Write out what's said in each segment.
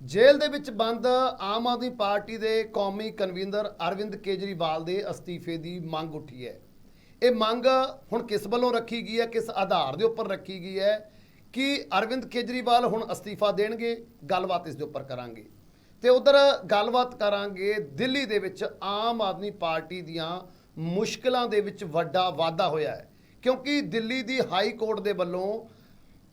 ਜੇਲ੍ਹ ਦੇ ਵਿੱਚ ਬੰਦ ਆਮ ਆਦਮੀ ਪਾਰਟੀ ਦੇ ਕੌਮੀ ਕਨਵੀਨਰ ਅਰਵਿੰਦ ਕੇਜਰੀਵਾਲ ਦੇ ਅਸਤੀਫੇ ਦੀ ਮੰਗ ਉੱਠੀ ਹੈ। ਇਹ ਮੰਗ ਹੁਣ ਕਿਸ ਵੱਲੋਂ ਰੱਖੀ ਗਈ ਹੈ, ਕਿਸ ਆਧਾਰ ਦੇ ਉੱਪਰ ਰੱਖੀ ਗਈ ਹੈ, ਕਿ ਅਰਵਿੰਦ ਕੇਜਰੀਵਾਲ ਹੁਣ ਅਸਤੀਫਾ ਦੇਣਗੇ, ਗੱਲਬਾਤ ਇਸ ਦੇ ਉੱਪਰ ਕਰਾਂਗੇ। ਤੇ ਉਧਰ ਗੱਲਬਾਤ ਕਰਾਂਗੇ ਦਿੱਲੀ ਦੇ ਵਿੱਚ ਆਮ ਆਦਮੀ ਪਾਰਟੀ ਦੀਆਂ ਮੁਸ਼ਕਲਾਂ ਦੇ ਵਿੱਚ ਵੱਡਾ ਵਾਧਾ ਹੋਇਆ ਹੈ, ਕਿਉਂਕਿ ਦਿੱਲੀ ਦੀ ਹਾਈ ਕੋਰਟ ਦੇ ਵੱਲੋਂ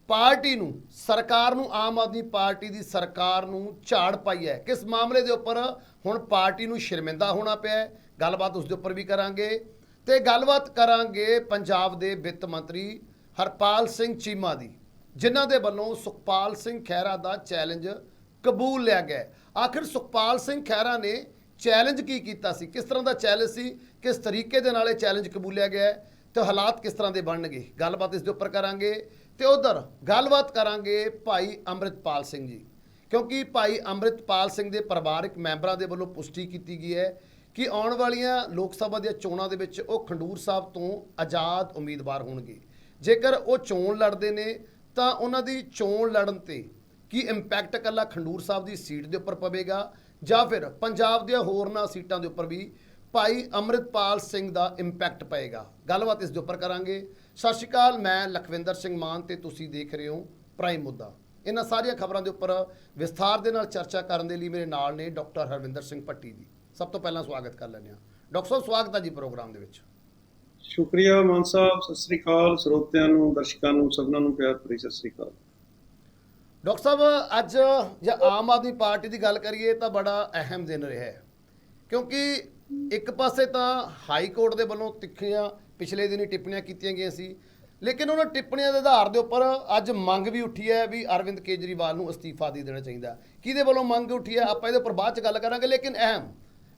ਪਾਰਟੀ ਨੂੰ, ਸਰਕਾਰ ਨੂੰ, ਆਮ ਆਦਮੀ ਪਾਰਟੀ ਦੀ ਸਰਕਾਰ ਨੂੰ ਝਾੜ ਪਾਈ ਹੈ। ਕਿਸ ਮਾਮਲੇ ਦੇ ਉੱਪਰ ਹੁਣ ਪਾਰਟੀ ਨੂੰ ਸ਼ਰਮਿੰਦਾ ਹੋਣਾ ਪਿਆ ਹੈ? ਗੱਲਬਾਤ ਉਸ ਦੇ ਉੱਪਰ ਵੀ ਕਰਾਂਗੇ। ਤੇ ਗੱਲਬਾਤ ਕਰਾਂਗੇ ਪੰਜਾਬ ਦੇ ਵਿੱਤ ਮੰਤਰੀ ਹਰਪਾਲ ਸਿੰਘ ਚੀਮਾ ਦੀ, ਜਿਨ੍ਹਾਂ ਦੇ ਵੱਲੋਂ ਸੁਖਪਾਲ ਸਿੰਘ ਖਹਿਰਾ ਦਾ ਚੈਲੰਜ ਕਬੂਲ ਲਿਆ ਗਿਆ ਆਖਿਰ ਸੁਖਪਾਲ ਸਿੰਘ ਖਹਿਰਾ ਨੇ ਚੈਲੰਜ ਕੀ ਕੀਤਾ ਸੀ? ਕਿਸ ਤਰ੍ਹਾਂ ਦਾ ਚੈਲੰਜ ਸੀ? ਕਿਸ ਤਰੀਕੇ ਦੇ ਨਾਲ ਇਹ ਚੈਲੰਜ ਕਬੂਲਿਆ ਗਿਆ ਹੈ? ਤੇ ਹਾਲਾਤ ਕਿਸ ਤਰ੍ਹਾਂ ਦੇ ਬਣਨਗੇ? ਗੱਲਬਾਤ ਇਸ ਦੇ ਉੱਪਰ ਕਰਾਂਗੇ। ਤੇ ਉਧਰ ਗੱਲਬਾਤ ਕਰਾਂਗੇ ਭਾਈ ਅੰਮ੍ਰਿਤਪਾਲ ਸਿੰਘ ਜੀ, ਕਿਉਂਕਿ ਭਾਈ ਅੰਮ੍ਰਿਤਪਾਲ ਸਿੰਘ ਦੇ ਪਰਿਵਾਰਕ ਮੈਂਬਰਾਂ ਦੇ ਵੱਲੋਂ ਪੁਸ਼ਟੀ ਕੀਤੀ ਗਈ ਹੈ ਕਿ ਆਉਣ ਵਾਲੀਆਂ ਲੋਕ ਸਭਾ ਦੀਆਂ ਚੋਣਾਂ ਦੇ ਵਿੱਚ ਉਹ ਖੰਡੂਰ ਸਾਹਿਬ ਤੋਂ ਆਜ਼ਾਦ ਉਮੀਦਵਾਰ ਹੋਣਗੇ। ਜੇਕਰ ਉਹ ਚੋਣ ਲੜਦੇ ਨੇ, ਤਾਂ ਉਹਨਾਂ ਦੀ ਚੋਣ ਲੜਨ ਤੇ ਕੀ ਇੰਪੈਕਟ ਕੱਲਾ ਖੰਡੂਰ ਸਾਹਿਬ ਦੀ ਸੀਟ ਦੇ ਉੱਪਰ ਪਵੇਗਾ ਜਾਂ ਫਿਰ ਪੰਜਾਬ ਦੀਆਂ ਹੋਰਨਾਂ ਸੀਟਾਂ ਦੇ ਉੱਪਰ ਵੀ ਭਾਈ ਅੰਮ੍ਰਿਤਪਾਲ ਸਿੰਘ ਦਾ ਇੰਪੈਕਟ ਪਏਗਾ? ਗੱਲਬਾਤ ਇਸ ਦੇ ਉੱਪਰ ਕਰਾਂਗੇ। ਸਤਿ ਸ਼੍ਰੀ ਅਕਾਲ ਮੈਂ ਲਖਵਿੰਦਰ ਸਿੰਘ ਮਾਨ ਤੇ ਤੁਸੀਂ ਦੇਖ ਰਹੇ ਹੋ ਪ੍ਰਾਈਮ ਮੁੱਦਾ ਇਹਨਾਂ ਸਾਰੀਆਂ ਖਬਰਾਂ ਦੇ ਉੱਪਰ ਵਿਸਥਾਰ ਦੇ ਨਾਲ ਚਰਚਾ ਕਰਨ ਦੇ ਲਈ ਮੇਰੇ ਨਾਲ ਨੇ ਡਾਕਟਰ ਹਰਵਿੰਦਰ ਸਿੰਘ ਭੱਟੀ ਜੀ। ਸਭ ਤੋਂ ਪਹਿਲਾਂ ਸਵਾਗਤ ਕਰ ਲੈਂਦੇ ਹਾਂ। ਡਾਕਟਰ ਸਾਹਿਬ ਸਵਾਗਤ ਹੈ ਜੀ ਪ੍ਰੋਗਰਾਮ ਦੇ ਵਿੱਚ। ਸ਼ੁਕਰੀਆ ਮਾਨ ਸਾਹਿਬ ਸਤਿ ਸ੍ਰੀ ਅਕਾਲ। ਸਰੋਤਿਆਂ ਨੂੰ ਦਰਸ਼ਕਾਂ ਨੂੰ ਸਭਨਾਂ ਨੂੰ ਪਿਆਰ ਭਰੀ ਸਤਿ ਸ੍ਰੀ ਅਕਾਲ। ਡਾਕਟਰ ਸਾਹਿਬ ਅੱਜ ਜੇ ਆਮ ਆਦਮੀ ਪਾਰਟੀ ਦੀ ਗੱਲ ਕਰੀਏ ਤਾਂ ਬੜਾ ਅਹਿਮ ਦਿਨ ਰਿਹਾ ਹੈ। ਕਿਉਂਕਿ ਇੱਕ ਪਾਸੇ ਤਾਂ ਹਾਈ ਕੋਰਟ ਦੇ ਵੱਲੋਂ ਤਿੱਖੀਆਂ ਪਿਛਲੇ ਦਿਨੀ ਟਿੱਪਣੀਆਂ ਕੀਤੀਆਂ ਗਈਆਂ ਸੀ। ਲੇਕਿਨ ਉਹਨਾਂ ਟਿੱਪਣੀਆਂ ਦੇ ਆਧਾਰ ਦੇ ਉੱਪਰ ਅੱਜ ਮੰਗ ਵੀ ਉੱਠੀ ਹੈ ਵੀ ਅਰਵਿੰਦ ਕੇਜਰੀਵਾਲ ਨੂੰ ਅਸਤੀਫਾ ਦੇ ਦੇਣਾ ਚਾਹੀਦਾ ਕਿਹਦੇ ਵੱਲੋਂ ਮੰਗ ਉੱਠੀ ਹੈ? ਆਪਾਂ ਇਹਦੇ ਉੱਪਰ ਬਾਅਦ ਚ ਗੱਲ ਕਰਾਂਗੇ, ਲੇਕਿਨ ਅਹਿਮ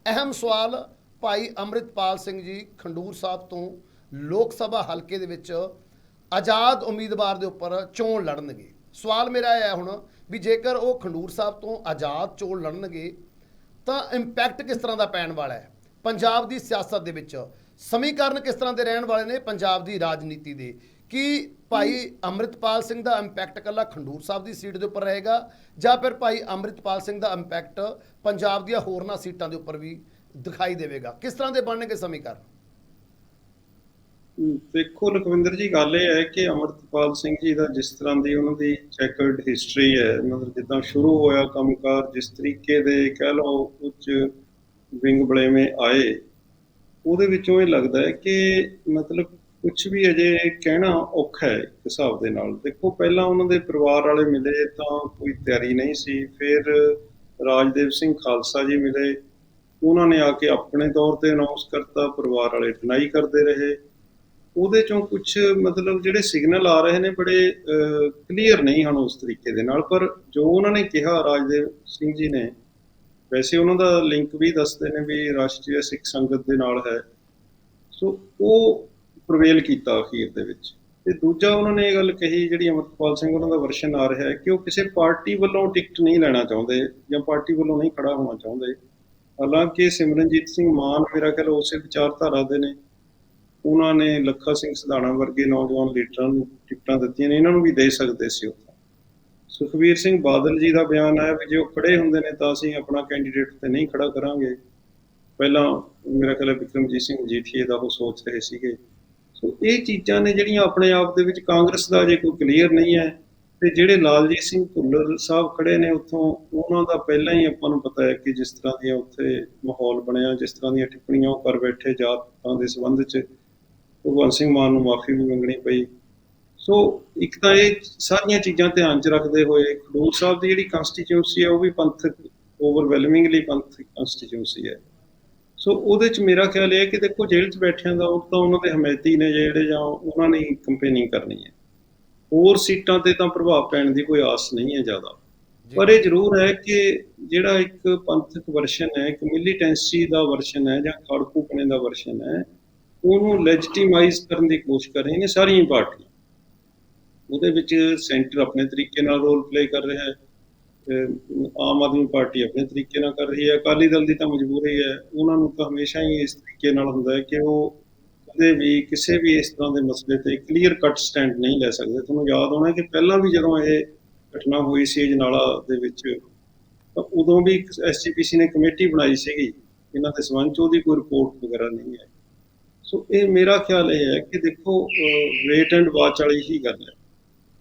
ਅਹਿਮ ਸਵਾਲ ਭਾਈ ਅੰਮ੍ਰਿਤਪਾਲ ਸਿੰਘ ਜੀ ਖੰਡੂਰ ਸਾਹਿਬ ਤੋਂ ਲੋਕ ਸਭਾ ਹਲਕੇ ਦੇ ਵਿੱਚ ਆਜ਼ਾਦ ਉਮੀਦਵਾਰ ਦੇ ਉੱਪਰ ਚੋਣ ਲੜਨਗੇ। ਸਵਾਲ ਮੇਰਾ ਇਹ ਹੈ ਹੁਣ ਵੀ ਜੇਕਰ ਉਹ ਖੰਡੂਰ ਸਾਹਿਬ ਤੋਂ ਆਜ਼ਾਦ ਚੋਣ ਲੜਨਗੇ, ਤਾਂ ਇੰਪੈਕਟ ਕਿਸ ਤਰ੍ਹਾਂ ਦਾ ਪੈਣ ਵਾਲਾ ਹੈ? ਪੰਜਾਬ ਦੀ ਸਿਆਸਤ ਦੇ ਵਿੱਚ ਸਮੀਕਰਨ ਕਿਸ ਤਰ੍ਹਾਂ ਦੇ ਰਹਿਣ ਵਾਲੇ ਨੇ ਪੰਜਾਬ ਦੀ ਰਾਜਨੀਤੀ ਦੇ? ਕੀ ਭਾਈ ਅੰਮ੍ਰਿਤਪਾਲ ਸਿੰਘ ਦਾ ਇੰਪੈਕਟ ਕੱਲਾ ਖੰਡੂਰ ਸਾਹਿਬ ਦੀ ਸੀਟ ਦੇ ਉੱਪਰ ਰਹੇਗਾ ਜਾਂ ਫਿਰ ਭਾਈ ਅੰਮ੍ਰਿਤਪਾਲ ਸਿੰਘ ਦਾ ਇੰਪੈਕਟ ਪੰਜਾਬ ਦੀਆਂ ਹੋਰਨਾਂ ਸੀਟਾਂ ਦੇ ਉੱਪਰ ਵੀ ਦਿਖਾਈ ਦੇਵੇਗਾ? ਕਿਸ ਤਰ੍ਹਾਂ ਦੇ ਬਣਨਗੇ ਸਮੀਕਰਨ? ਦੇਖੋ, ਲਖਵਿੰਦਰ ਜੀ, ਗੱਲ ਇਹ ਹੈ ਕਿ ਅਮਰਤਪਾਲ ਸਿੰਘ ਜੀ ਦਾ ਜਿਸ ਤਰ੍ਹਾਂ ਦੀ ਉਹਨਾਂ ਦੀ ਚੈਕਰਡ ਹਿਸਟਰੀ ਹੈ ਮਤਲਬ ਜਿੱਦਾਂ ਸ਼ੁਰੂ ਹੋਇਆ ਕੰਮਕਾਰ, ਜਿਸ ਤਰੀਕੇ ਦੇ ਕਹਿ ਲਓ ਉੱਚ ਵਿੰਗ ਬਲੇਵੇਂ ਆਏ ਉਹਦੇ ਵਿੱਚੋਂ ਇਹ ਲੱਗਦਾ ਹੈ ਕਿ ਮਤਲਬ ਕੁਝ ਵੀ ਅਜੇ ਕਹਿਣਾ ਔਖਾ ਹੈ ਇੱਕ ਹਿਸਾਬ ਦੇ ਨਾਲ। ਦੇਖੋ, ਪਹਿਲਾਂ ਉਹਨਾਂ ਦੇ ਪਰਿਵਾਰ ਵਾਲੇ ਮਿਲੇ ਤਾਂ ਕੋਈ ਤਿਆਰੀ ਨਹੀਂ ਸੀ। ਫਿਰ ਰਾਜਦੇਵ ਸਿੰਘ ਖਾਲਸਾ ਜੀ ਮਿਲੇ। ਉਹਨਾਂ ਨੇ ਆ ਕੇ ਆਪਣੇ ਤੌਰ ਤੇ ਅਨਾਉਂਸ ਕਰਤਾ, ਪਰਿਵਾਰ ਵਾਲੇ ਡਿਨਾਈ ਕਰਦੇ ਰਹੇ। ਉਹਦੇ ਚੋਂ ਕੁਝ ਮਤਲਬ ਜਿਹੜੇ ਸਿਗਨਲ ਆ ਰਹੇ ਨੇ ਬੜੇ ਕਲੀਅਰ ਨਹੀਂ ਹਨ ਉਸ ਤਰੀਕੇ ਦੇ ਨਾਲ। ਪਰ ਜੋ ਉਹਨਾਂ ਨੇ ਕਿਹਾ, ਰਾਜਦੇਵ ਸਿੰਘ ਜੀ ਨੇ ਵੈਸੇ ਉਹਨਾਂ ਦਾ ਲਿੰਕ ਵੀ ਦੱਸਦੇ ਨੇ ਵੀ ਰਾਸ਼ਟਰੀ ਸਿੱਖ ਸੰਗਤ ਦੇ ਨਾਲ ਹੈ। ਸੋ ਉਹ ਪ੍ਰਵੇਲ ਕੀਤਾ ਅਖੀਰ ਦੇ ਵਿੱਚ। ਤੇ ਦੂਜਾ ਉਹਨਾਂ ਨੇ ਇਹ ਗੱਲ ਕਹੀ ਜਿਹੜੀ ਅਮਰਪਾਲ ਸਿੰਘ ਉਹਨਾਂ ਦਾ ਵਰਸ਼ਨ ਆ ਰਿਹਾ ਹੈ ਕਿ ਉਹ ਕਿਸੇ ਪਾਰਟੀ ਵੱਲੋਂ ਟਿਕਟ ਨਹੀਂ ਲੈਣਾ ਚਾਹੁੰਦੇ ਜਾਂ ਪਾਰਟੀ ਵੱਲੋਂ ਨਹੀਂ ਖੜਾ ਹੋਣਾ ਚਾਹੁੰਦੇ। ਹਾਲਾਂਕਿ ਸਿਮਰਨਜੀਤ ਸਿੰਘ ਮਾਨ ਮੇਰਾ ਖਿਆਲ ਉਸੇ ਵਿਚਾਰਧਾਰਾ ਦੇ ਨੇ। ਉਹਨਾਂ ਨੇ ਲੱਖਾ ਸਿੰਘ ਸਧਾਣਾ ਵਰਗੇ ਨੌਜਵਾਨ ਲੀਡਰਾਂ ਨੂੰ ਟਿਕਟਾਂ ਦਿੱਤੀਆਂ ਨੇ। ਇਹਨਾਂ ਨੂੰ ਵੀ ਦੇ ਸਕਦੇ ਸੀ ਉੱਥੇ। ਸੁਖਵੀਰ ਸਿੰਘ ਬਾਦਲ ਜੀ ਦਾ ਬਿਆਨ ਆਇਆ ਵੀ ਜੇ ਉਹ ਖੜੇ ਹੁੰਦੇ ਨੇ ਤਾਂ ਅਸੀਂ ਆਪਣਾ ਕੈਂਡੀਡੇਟ ਤੇ ਨਹੀਂ ਖੜਾ ਕਰਾਂਗੇ। ਪਹਿਲਾਂ ਮੇਰਾ ਖਿਆਲ ਹੈ ਵਿਕਰਮਜੀਤ ਸਿੰਘ ਜੀਠੀਏ ਦਾ ਉਹ ਸੋਚ ਰਹੇ ਸੀਗੇ। ਸੋ ਇਹ ਚੀਜ਼ਾਂ ਨੇ ਜਿਹੜੀਆਂ ਆਪਣੇ ਆਪ ਦੇ ਵਿੱਚ ਕਾਂਗਰਸ ਦਾ ਜੇ ਕੋਈ ਕਲੀਅਰ ਨਹੀਂ ਹੈ, ਤੇ ਜਿਹੜੇ ਲਾਲਜੀਤ ਸਿੰਘ ਭੁੱਲਰ ਸਾਹਿਬ ਖੜੇ ਨੇ ਉੱਥੋਂ, ਉਹਨਾਂ ਦਾ ਪਹਿਲਾਂ ਹੀ ਆਪਾਂ ਨੂੰ ਪਤਾ ਹੈ ਕਿ ਜਿਸ ਤਰ੍ਹਾਂ ਦੀਆਂ ਉੱਥੇ ਮਾਹੌਲ ਬਣਿਆ, ਜਿਸ ਤਰ੍ਹਾਂ ਦੀਆਂ ਟਿੱਪਣੀਆਂ ਉਹ ਕਰ ਬੈਠੇ ਜਾਤਾਂ ਦੇ ਸੰਬੰਧ 'ਚ। ਭਗਵੰਤ ਸਿੰਘ ਮਾਨ ਨੂੰ ਮਾਫੀ ਵੀ ਮੰਗਣੀ ਪਈ। ਸੋ ਇੱਕ ਤਾਂ ਇਹ ਸਾਰੀਆਂ ਚੀਜ਼ਾਂ ਧਿਆਨ 'ਚ ਰੱਖਦੇ ਹੋਏ ਖਡੂਰ ਸਾਹਿਬ ਦੀ ਜਿਹੜੀ ਕਨਸਟੀਚੁਐਂਸੀ ਹੈ ਉਹ ਵੀ ਪੰਥਕ ਓਵਰਵੈਲਮਿੰਗਲੀ ਪੰਥਕ ਕਨਸਟੀਚੁਐਂਸੀ ਹੈ। ਸੋ ਉਹਦੇ 'ਚ ਮੇਰਾ ਖਿਆਲ ਇਹ ਹੈ ਕਿ ਦੇਖੋ ਜੇਲ੍ਹ 'ਚ ਬੈਠਿਆਂ ਦਾ ਉਹ ਤਾਂ ਉਹਨਾਂ ਦੇ ਹਮਾਇਤੀ ਨੇ ਜਿਹੜੇ ਜਾਂ ਉਹਨਾਂ ਨੇ ਕੰਪੇਨਿੰਗ ਕਰਨੀ ਹੈ। ਹੋਰ ਸੀਟਾਂ ਤੇ ਤਾਂ ਪ੍ਰਭਾਵ ਪੈਣ ਦੀ ਕੋਈ ਆਸ ਨਹੀਂ ਹੈ ਜ਼ਿਆਦਾ। ਪਰ ਇਹ ਜ਼ਰੂਰ ਹੈ ਕਿ ਜਿਹੜਾ ਇੱਕ ਪੰਥਕ ਵਰਸ਼ਨ ਹੈ ਇੱਕ ਮਿਲੀਟੈਂਸੀ ਦਾ ਵਰਸ਼ਨ ਹੈ ਜਾਂ ਖੜਕੂਪਣੇ ਦਾ ਵਰਸ਼ਨ ਹੈ ਉਹਨੂੰ ਲੈਜੀਟਿਮਾਈਜ਼ ਕਰਨ ਦੀ ਕੋਸ਼ਿਸ਼ ਕਰ ਰਹੀਆਂ ਨੇ ਸਾਰੀਆਂ ਪਾਰਟੀਆਂ। ਉਹਦੇ ਵਿੱਚ ਸੈਂਟਰ ਆਪਣੇ ਤਰੀਕੇ ਨਾਲ ਰੋਲ ਪਲੇ ਕਰ ਰਿਹਾ ਹੈ ਆਮ ਆਦਮੀ ਪਾਰਟੀ ਆਪਣੇ ਤਰੀਕੇ ਨਾਲ ਕਰ ਰਹੀ ਹੈ। ਅਕਾਲੀ ਦਲ ਦੀ ਤਾਂ ਮਜਬੂਰੀ ਹੈ। ਉਹਨਾਂ ਨੂੰ ਤਾਂ ਹਮੇਸ਼ਾ ਹੀ ਇਸ ਤਰੀਕੇ ਨਾਲ ਹੁੰਦਾ ਹੈ ਕਿ ਉਹ ਕਦੇ ਵੀ ਕਿਸੇ ਵੀ ਇਸ ਤਰ੍ਹਾਂ ਦੇ ਮਸਲੇ ਤੇ ਕਲੀਅਰ ਕੱਟ ਸਟੈਂਡ ਨਹੀਂ ਲੈ ਸਕਦੇ। ਤੁਹਾਨੂੰ ਯਾਦ ਹੋਣਾ ਕਿ ਪਹਿਲਾਂ ਵੀ ਜਦੋਂ ਇਹ ਘਟਨਾ ਹੋਈ ਸੀ ਜਨਾਲਾ ਦੇ ਵਿੱਚ, ਤਾਂ ਉਦੋਂ ਵੀ ਐਸਜੀਪੀਸੀ ਨੇ ਕਮੇਟੀ ਬਣਾਈ ਸੀਗੀ। ਇਹਨਾਂ ਦੇ ਸੰਬੰਧ ਚ ਉਹਦੀ ਕੋਈ ਰਿਪੋਰਟ ਵਗੈਰਾ ਨਹੀਂ ਹੈ। ਸੋ ਇਹ ਮੇਰਾ ਖਿਆਲ ਇਹ ਹੈ ਕਿ ਦੇਖੋ ਵੇਟ ਐਂਡ ਵਾਚ ਵਾਲੀ ਹੀ ਗੱਲ ਹੈ।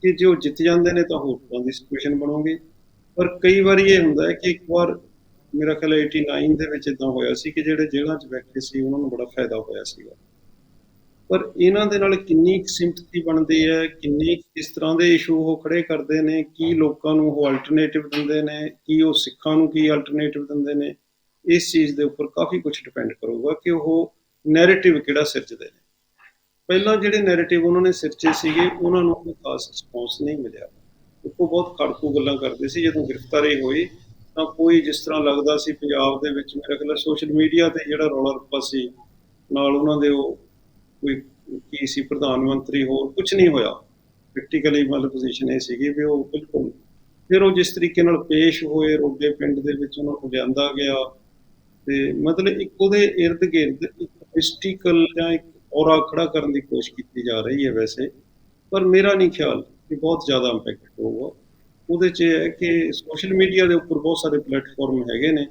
ਕਿ ਜੇ ਉਹ ਜਿੱਤ ਜਾਂਦੇ ਨੇ ਤਾਂ ਹੋਰਾਂ ਦੀ ਸਿਚੁਏਸ਼ਨ ਬਣੂਗੀ। ਪਰ ਕਈ ਵਾਰੀ ਇਹ ਹੁੰਦਾ ਹੈ ਕਿ ਇੱਕ ਵਾਰ ਮੇਰਾ ਖਿਆਲ ਹੈ 89 ਦੇ ਵਿੱਚ ਇਦਾਂ ਹੋਇਆ ਸੀ ਕਿ ਜਿਹੜੇ ਜੇਲ੍ਹਾਂ 'ਚ ਬੈਠੇ ਸੀ, ਉਹਨਾਂ ਨੂੰ ਬੜਾ ਫਾਇਦਾ ਹੋਇਆ ਸੀਗਾ। ਪਰ ਇਹਨਾਂ ਦੇ ਨਾਲ ਕਿੰਨੀ ਸਿੰਪਥੀ ਬਣਦੀ ਹੈ, ਕਿੰਨੀ ਕਿਸ ਤਰ੍ਹਾਂ ਦੇ ਇਸ਼ੂ ਉਹ ਖੜੇ ਕਰਦੇ ਨੇ, ਕੀ ਲੋਕਾਂ ਨੂੰ ਉਹ ਅਲਟਰਨੇਟਿਵ ਦਿੰਦੇ ਨੇ, ਕੀ ਉਹ ਸਿੱਖਾਂ ਨੂੰ ਕੀ ਅਲਟਰਨੇਟਿਵ ਦਿੰਦੇ ਨੇ, ਇਸ ਚੀਜ਼ ਦੇ ਉੱਪਰ ਕਾਫੀ ਕੁਝ ਡਿਪੈਂਡ ਕਰੂਗਾ ਕਿ ਉਹ ਨੈਰੇਟਿਵ ਕਿਹੜਾ ਸਿਰਜਦੇ ਨੇ। ਪਹਿਲਾਂ ਜਿਹੜੇ ਨੈਰੇਟਿਵ ਉਹਨਾਂ ਨੇ ਸਿਰਚੇ ਸੀਗੇ, ਉਹਨਾਂ ਨੂੰ ਕੋਈ ਖਾਸ ਰਿਸਪੌਂਸ ਨਹੀਂ ਮਿਲਿਆ। ਉਹ ਬਹੁਤ ਕੜਕੂ ਗੱਲਾਂ ਕਰਦੇ ਸੀ, ਜਦੋਂ ਗ੍ਰਿਫਤਾਰੀ ਹੋਈ, ਤਾਂ ਕੋਈ ਜਿਸ ਤਰ੍ਹਾਂ ਲੱਗਦਾ ਸੀ ਪੰਜਾਬ ਦੇ ਵਿੱਚ, ਮੇਰਾ ਖਿਆਲ ਸੋਸ਼ਲ ਮੀਡੀਆ ਤੇ ਜਿਹੜਾ ਰੌਲਾ ਰੱਪਾ ਸੀ, ਨਾਲ ਉਹਨਾਂ ਦੇ ਉਹ ਕੋਈ ਕੀ ਸੀ, ਪ੍ਰਧਾਨ ਮੰਤਰੀ ਹੋਰ ਕੁਝ ਨਹੀਂ ਹੋਇਆ। ਪ੍ਰੈਕਟੀਕਲੀ ਮਤਲਬ ਪੋਜੀਸ਼ਨ ਇਹ ਸੀਗੀ ਵੀ ਉਹ ਬਿਲਕੁਲ ਫਿਰ ਉਹ ਜਿਸ ਤਰੀਕੇ ਨਾਲ ਪੇਸ਼ ਹੋਏ, ਰੋਡੇ ਪਿੰਡ ਦੇ ਵਿੱਚ ਉਹਨਾਂ ਨੂੰ ਲਿਆਂਦਾ ਗਿਆ। ਤੇ ਮਤਲਬ ਇੱਕ ਉਹਦੇ ਇਰਦ ਗਿਰਦ ਇੱਕ ਮਿਸਟੀਕਲ ਜਾਂ ਇੱਕ ਔਰਾ ਖੜਾ ਕਰਨ ਦੀ ਕੋਸ਼ਿਸ਼ ਕੀਤੀ ਜਾ ਰਹੀ ਹੈ ਵੈਸੇ, ਪਰ ਮੇਰਾ ਨਹੀਂ ਖਿਆਲ ਕਿ ਬਹੁਤ ਜ਼ਿਆਦਾ ਇੰਪੈਕਟ ਹੋਊਗਾ। ਉਹਦੇ 'ਚ ਇਹ ਹੈ ਕਿ ਸੋਸ਼ਲ ਮੀਡੀਆ ਦੇ ਉੱਪਰ ਬਹੁਤ ਸਾਰੇ ਪਲੇਟਫਾਰਮ ਹੈਗੇ ਨੇ।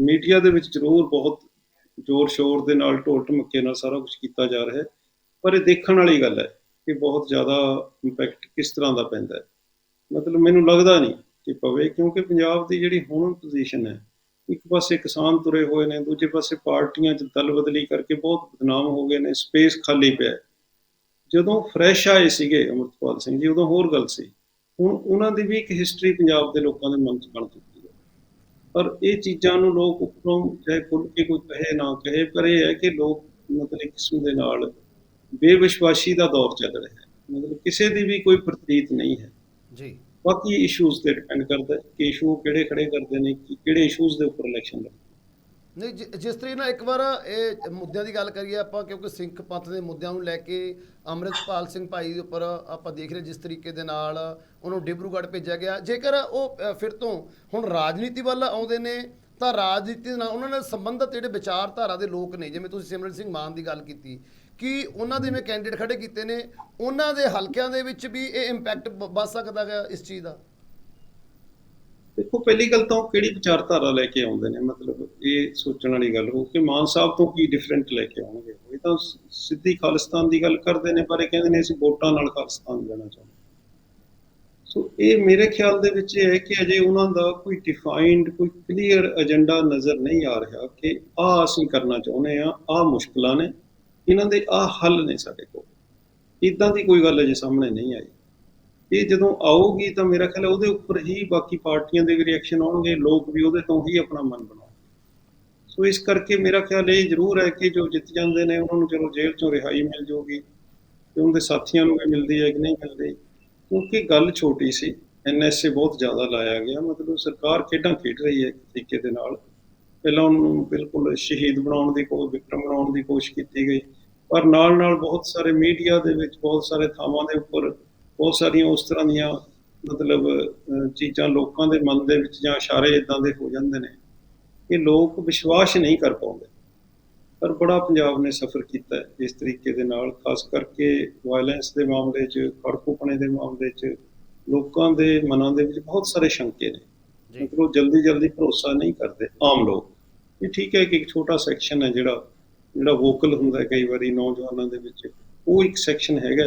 ਮੀਡੀਆ ਦੇ ਵਿੱਚ ਜ਼ਰੂਰ ਬਹੁਤ ਜ਼ੋਰ ਸ਼ੋਰ ਦੇ ਨਾਲ ਢੋਲ ਢਮੱਕੇ ਨਾਲ ਸਾਰਾ ਕੁਝ ਕੀਤਾ ਜਾ ਰਿਹਾ ਹੈ। ਪਰ ਇਹ ਦੇਖਣ ਵਾਲੀ ਗੱਲ ਹੈ ਕਿ ਬਹੁਤ ਜ਼ਿਆਦਾ ਇੰਪੈਕਟ ਕਿਸ ਤਰ੍ਹਾਂ ਦਾ ਪੈਂਦਾ ਹੈ। ਮਤਲਬ ਮੈਨੂੰ ਲੱਗਦਾ ਨਹੀਂ ਕਿ ਪਵੇ, ਕਿਉਂਕਿ ਪੰਜਾਬ ਦੀ ਜਿਹੜੀ ਹੁਣ ਪੋਜੀਸ਼ਨ ਹੈ ਇੱਕ ਪਾਸੇ ਕਿਸਾਨ ਤੁਰੇ ਹੋਏ ਨੇ, ਦੂਜੇ ਪਾਸੇ ਪਾਰਟੀਆਂ 'ਚ ਦਲ ਬਦਲੀ ਕਰਕੇ ਬਹੁਤ ਬਦਨਾਮ ਹੋ ਗਏ ਨੇ, ਸਪੇਸ ਖਾਲੀ ਪਿਆ ਜਦੋਂ ਫਰੈਸ਼ ਆਏ ਸੀਗੇ ਅਮਰਪਾਲ ਸਿੰਘ ਜੀ, ਉਦੋਂ ਹੋਰ ਗੱਲ ਸੀ। ਹੁਣ ਉਹਨਾਂ ਦੀ ਵੀ ਇੱਕ ਹਿਸਟਰੀ ਪੰਜਾਬ ਦੇ ਲੋਕਾਂ ਦੇ ਮਨ 'ਚ ਬਣ ਚੁੱਕੀ ਹੈ। ਪਰ ਇਹ ਚੀਜ਼ਾਂ ਨੂੰ ਲੋਕ ਉੱਪਰੋਂ ਚਾਹੇ ਖੁੱਲ ਕੇ ਕੋਈ ਕਹੇ, ਨਾ ਕਹੇ, ਪਰ ਇਹ ਹੈ ਕਿ ਲੋਕ ਮਤਲਬ ਇੱਕ ਕਿਸਮ ਦੇ ਨਾਲ ਬੇਵਿਸ਼ਵਾਸੀ ਦਾ ਦੌਰ ਚੱਲ ਰਿਹਾ ਹੈ। ਮਤਲਬ ਕਿਸੇ ਦੀ ਵੀ ਕੋਈ ਪ੍ਰਤੀਤ ਨਹੀਂ ਹੈ। ਜੀ। ਬਾਕੀ ਇਸ਼ੂਜ਼ ਤੇ ਡਿਪੈਂਡ ਕਰਦਾ ਕਿ ਇਸ਼ੂ ਕਿਹੜੇ ਖੜੇ ਕਰਦੇ ਨੇ, ਕਿ ਕਿਹੜੇ ਇਸ਼ੂਜ਼ ਦੇ ਉੱਪਰ ਇਲੈਕਸ਼ਨ ਲੜਦੇ ਨਹੀਂ ਜਿਸ ਤਰੀਕੇ ਨਾਲ ਇੱਕ ਵਾਰ ਇਹ ਮੁੱਦਿਆਂ ਦੀ ਗੱਲ ਕਰੀਏ ਆਪਾਂ, ਕਿਉਂਕਿ ਸਿੱਖ ਪੰਥ ਦੇ ਮੁੱਦਿਆਂ ਨੂੰ ਲੈ ਕੇ ਅੰਮ੍ਰਿਤਪਾਲ ਸਿੰਘ ਭਾਈ ਦੇ ਉੱਪਰ ਆਪਾਂ ਦੇਖ ਰਹੇ ਜਿਸ ਤਰੀਕੇ ਦੇ ਨਾਲ ਉਹਨੂੰ ਡਿਬਰੂਗੜ੍ਹ ਭੇਜਿਆ ਗਿਆ। ਜੇਕਰ ਉਹ ਫਿਰ ਤੋਂ ਹੁਣ ਰਾਜਨੀਤੀ ਵੱਲ ਆਉਂਦੇ ਨੇ, ਤਾਂ ਰਾਜਨੀਤੀ ਨਾਲ ਉਹਨਾਂ ਨਾਲ ਸੰਬੰਧਿਤ ਜਿਹੜੇ ਵਿਚਾਰਧਾਰਾ ਦੇ ਲੋਕ ਨੇ, ਜਿਵੇਂ ਤੁਸੀਂ ਸਿਮਰਨ ਸਿੰਘ ਮਾਨ ਦੀ ਗੱਲ ਕੀਤੀ ਕਿ ਉਹਨਾਂ ਦੇ ਜਿਵੇਂ ਕੈਂਡੀਡੇਟ ਖੜੇ ਕੀਤੇ ਨੇ, ਉਹਨਾਂ ਦੇ ਹਲਕਿਆਂ ਦੇ ਵਿੱਚ ਵੀ ਇਹ ਇੰਪੈਕਟ ਵੱਧ ਸਕਦਾ ਹੈ ਇਸ ਚੀਜ਼ ਦਾ? ਦੇਖੋ, ਪਹਿਲੀ ਗੱਲ ਤਾਂ ਉਹ ਕਿਹੜੀ ਵਿਚਾਰਧਾਰਾ ਲੈ ਕੇ ਆਉਂਦੇ ਨੇ? ਮਤਲਬ ਇਹ ਸੋਚਣ ਵਾਲੀ ਗੱਲ ਹੋ ਕਿ ਮਾਨ ਸਾਹਿਬ ਤੋਂ ਕੀ ਡਿਫਰੈਂਟ ਲੈ ਕੇ ਆਉਣਗੇ? ਇਹ ਤਾਂ ਸਿੱਧੀ ਖਾਲਿਸਤਾਨ ਦੀ ਗੱਲ ਕਰਦੇ ਨੇ, ਪਰ ਇਹ ਕਹਿੰਦੇ ਨੇ ਅਸੀਂ ਵੋਟਾਂ ਨਾਲ ਖਾਲਿਸਤਾਨ ਜਾਣਾ ਚਾਹੁੰਦੇ ਸੋ ਇਹ ਮੇਰੇ ਖਿਆਲ ਦੇ ਵਿੱਚ ਇਹ ਹੈ ਕਿ ਅਜੇ ਉਹਨਾਂ ਦਾ ਕੋਈ ਡਿਫਾਈਨਡ ਕੋਈ ਕਲੀਅਰ ਏਜੰਡਾ ਨਜ਼ਰ ਨਹੀਂ ਆ ਰਿਹਾ ਕਿ ਆਹ ਅਸੀਂ ਕਰਨਾ ਚਾਹੁੰਦੇ ਆ ਆਹ ਮੁਸ਼ਕਲਾਂ ਨੇ ਇਹਨਾਂ ਦੇ ਆਹ ਹੱਲ ਨੇ ਸਾਡੇ ਕੋਲ। ਇਦਾਂ ਦੀ ਕੋਈ ਗੱਲ ਅਜੇ ਸਾਹਮਣੇ ਨਹੀਂ ਆਈ। ਇਹ ਜਦੋਂ ਆਊਗੀ ਤਾਂ ਮੇਰਾ ਖਿਆਲ ਹੈ ਉਹਦੇ ਉੱਪਰ ਹੀ ਬਾਕੀ ਪਾਰਟੀਆਂ ਦੇ ਵੀ ਰਿਐਕਸ਼ਨ ਆਉਣਗੇ, ਲੋਕ ਵੀ ਉਹਦੇ ਤੋਂ ਹੀ ਆਪਣਾ ਮਨ ਬਣਾਉਣਗੇ। ਸੋ ਇਸ ਕਰਕੇ ਮੇਰਾ ਖਿਆਲ ਇਹ ਜ਼ਰੂਰ ਹੈ ਕਿ ਜੋ ਜਿੱਤ ਜਾਂਦੇ ਨੇ, ਉਹਨਾਂ ਨੂੰ ਚਲੋ ਜੇਲ੍ਹ ਚੋਂ ਰਿਹਾਈ ਮਿਲ ਜਾਊਗੀ ਤੇ ਉਹਨਾਂ ਦੇ ਸਾਥੀਆਂ ਨੂੰ ਵੀ ਮਿਲਦੀ ਹੈ ਕਿ ਨਹੀਂ ਮਿਲਦੀ। ਕਿਉਂਕਿ ਗੱਲ ਛੋਟੀ ਸੀ ਐਨਐਸਏ ਬਹੁਤ ਜ਼ਿਆਦਾ ਲਾਇਆ ਗਿਆ। ਮਤਲਬ ਸਰਕਾਰ ਖੇਡਾਂ ਖੇਡ ਰਹੀ ਹੈ ਇੱਕ ਤਰੀਕੇ ਦੇ ਨਾਲ। ਪਹਿਲਾਂ ਉਹਨੂੰ ਬਿਲਕੁਲ ਸ਼ਹੀਦ ਬਣਾਉਣ ਦੀ ਕੋਈ ਵਿਕਟਮ ਬਣਾਉਣ ਦੀ ਕੋਸ਼ਿਸ਼ ਕੀਤੀ ਗਈ। ਪਰ ਨਾਲ ਨਾਲ ਬਹੁਤ ਸਾਰੇ ਮੀਡੀਆ ਦੇ ਵਿੱਚ ਬਹੁਤ ਸਾਰੇ ਥਾਵਾਂ ਦੇ ਉੱਪਰ ਬਹੁਤ ਸਾਰੀਆਂ ਉਸ ਤਰ੍ਹਾਂ ਦੀਆਂ ਮਤਲਬ ਚੀਜ਼ਾਂ ਲੋਕਾਂ ਦੇ ਮਨ ਦੇ ਵਿੱਚ ਜਾਂ ਇਸ਼ਾਰੇ ਇਦਾਂ ਦੇ ਹੋ ਜਾਂਦੇ ਨੇ ਕਿ ਲੋਕ ਵਿਸ਼ਵਾਸ ਨਹੀਂ ਕਰ ਪਾਉਂਦੇ। ਪਰ ਬੜਾ ਪੰਜਾਬ ਨੇ ਸਫਰ ਕੀਤਾ ਇਸ ਤਰੀਕੇ ਦੇ ਨਾਲ ਖਾਸ ਕਰਕੇ ਵਾਇਲੈਂਸ ਦੇ ਮਾਮਲੇ 'ਚ ਖੜਕੂਪਣੇ ਦੇ ਮਾਮਲੇ 'ਚ ਲੋਕਾਂ ਦੇ ਮਨਾਂ ਦੇ ਵਿੱਚ ਬਹੁਤ ਸਾਰੇ ਸ਼ੰਕੇ ਨੇ। ਜੀ। ਮਤਲਬ ਜਲਦੀ ਜਲਦੀ ਭਰੋਸਾ ਨਹੀਂ ਕਰਦੇ ਆਮ ਲੋਕ। ਇਹ ਠੀਕ ਹੈ ਕਿ ਇੱਕ ਛੋਟਾ ਸੈਕਸ਼ਨ ਹੈ ਜਿਹੜਾ ਜਿਹੜਾ ਵੋਕਲ ਹੁੰਦਾ ਹੈ ਕਈ ਵਾਰੀ ਨੌਜਵਾਨਾਂ ਦੇ ਵਿੱਚ, ਉਹ ਇੱਕ ਸੈਕਸ਼ਨ ਹੈਗਾ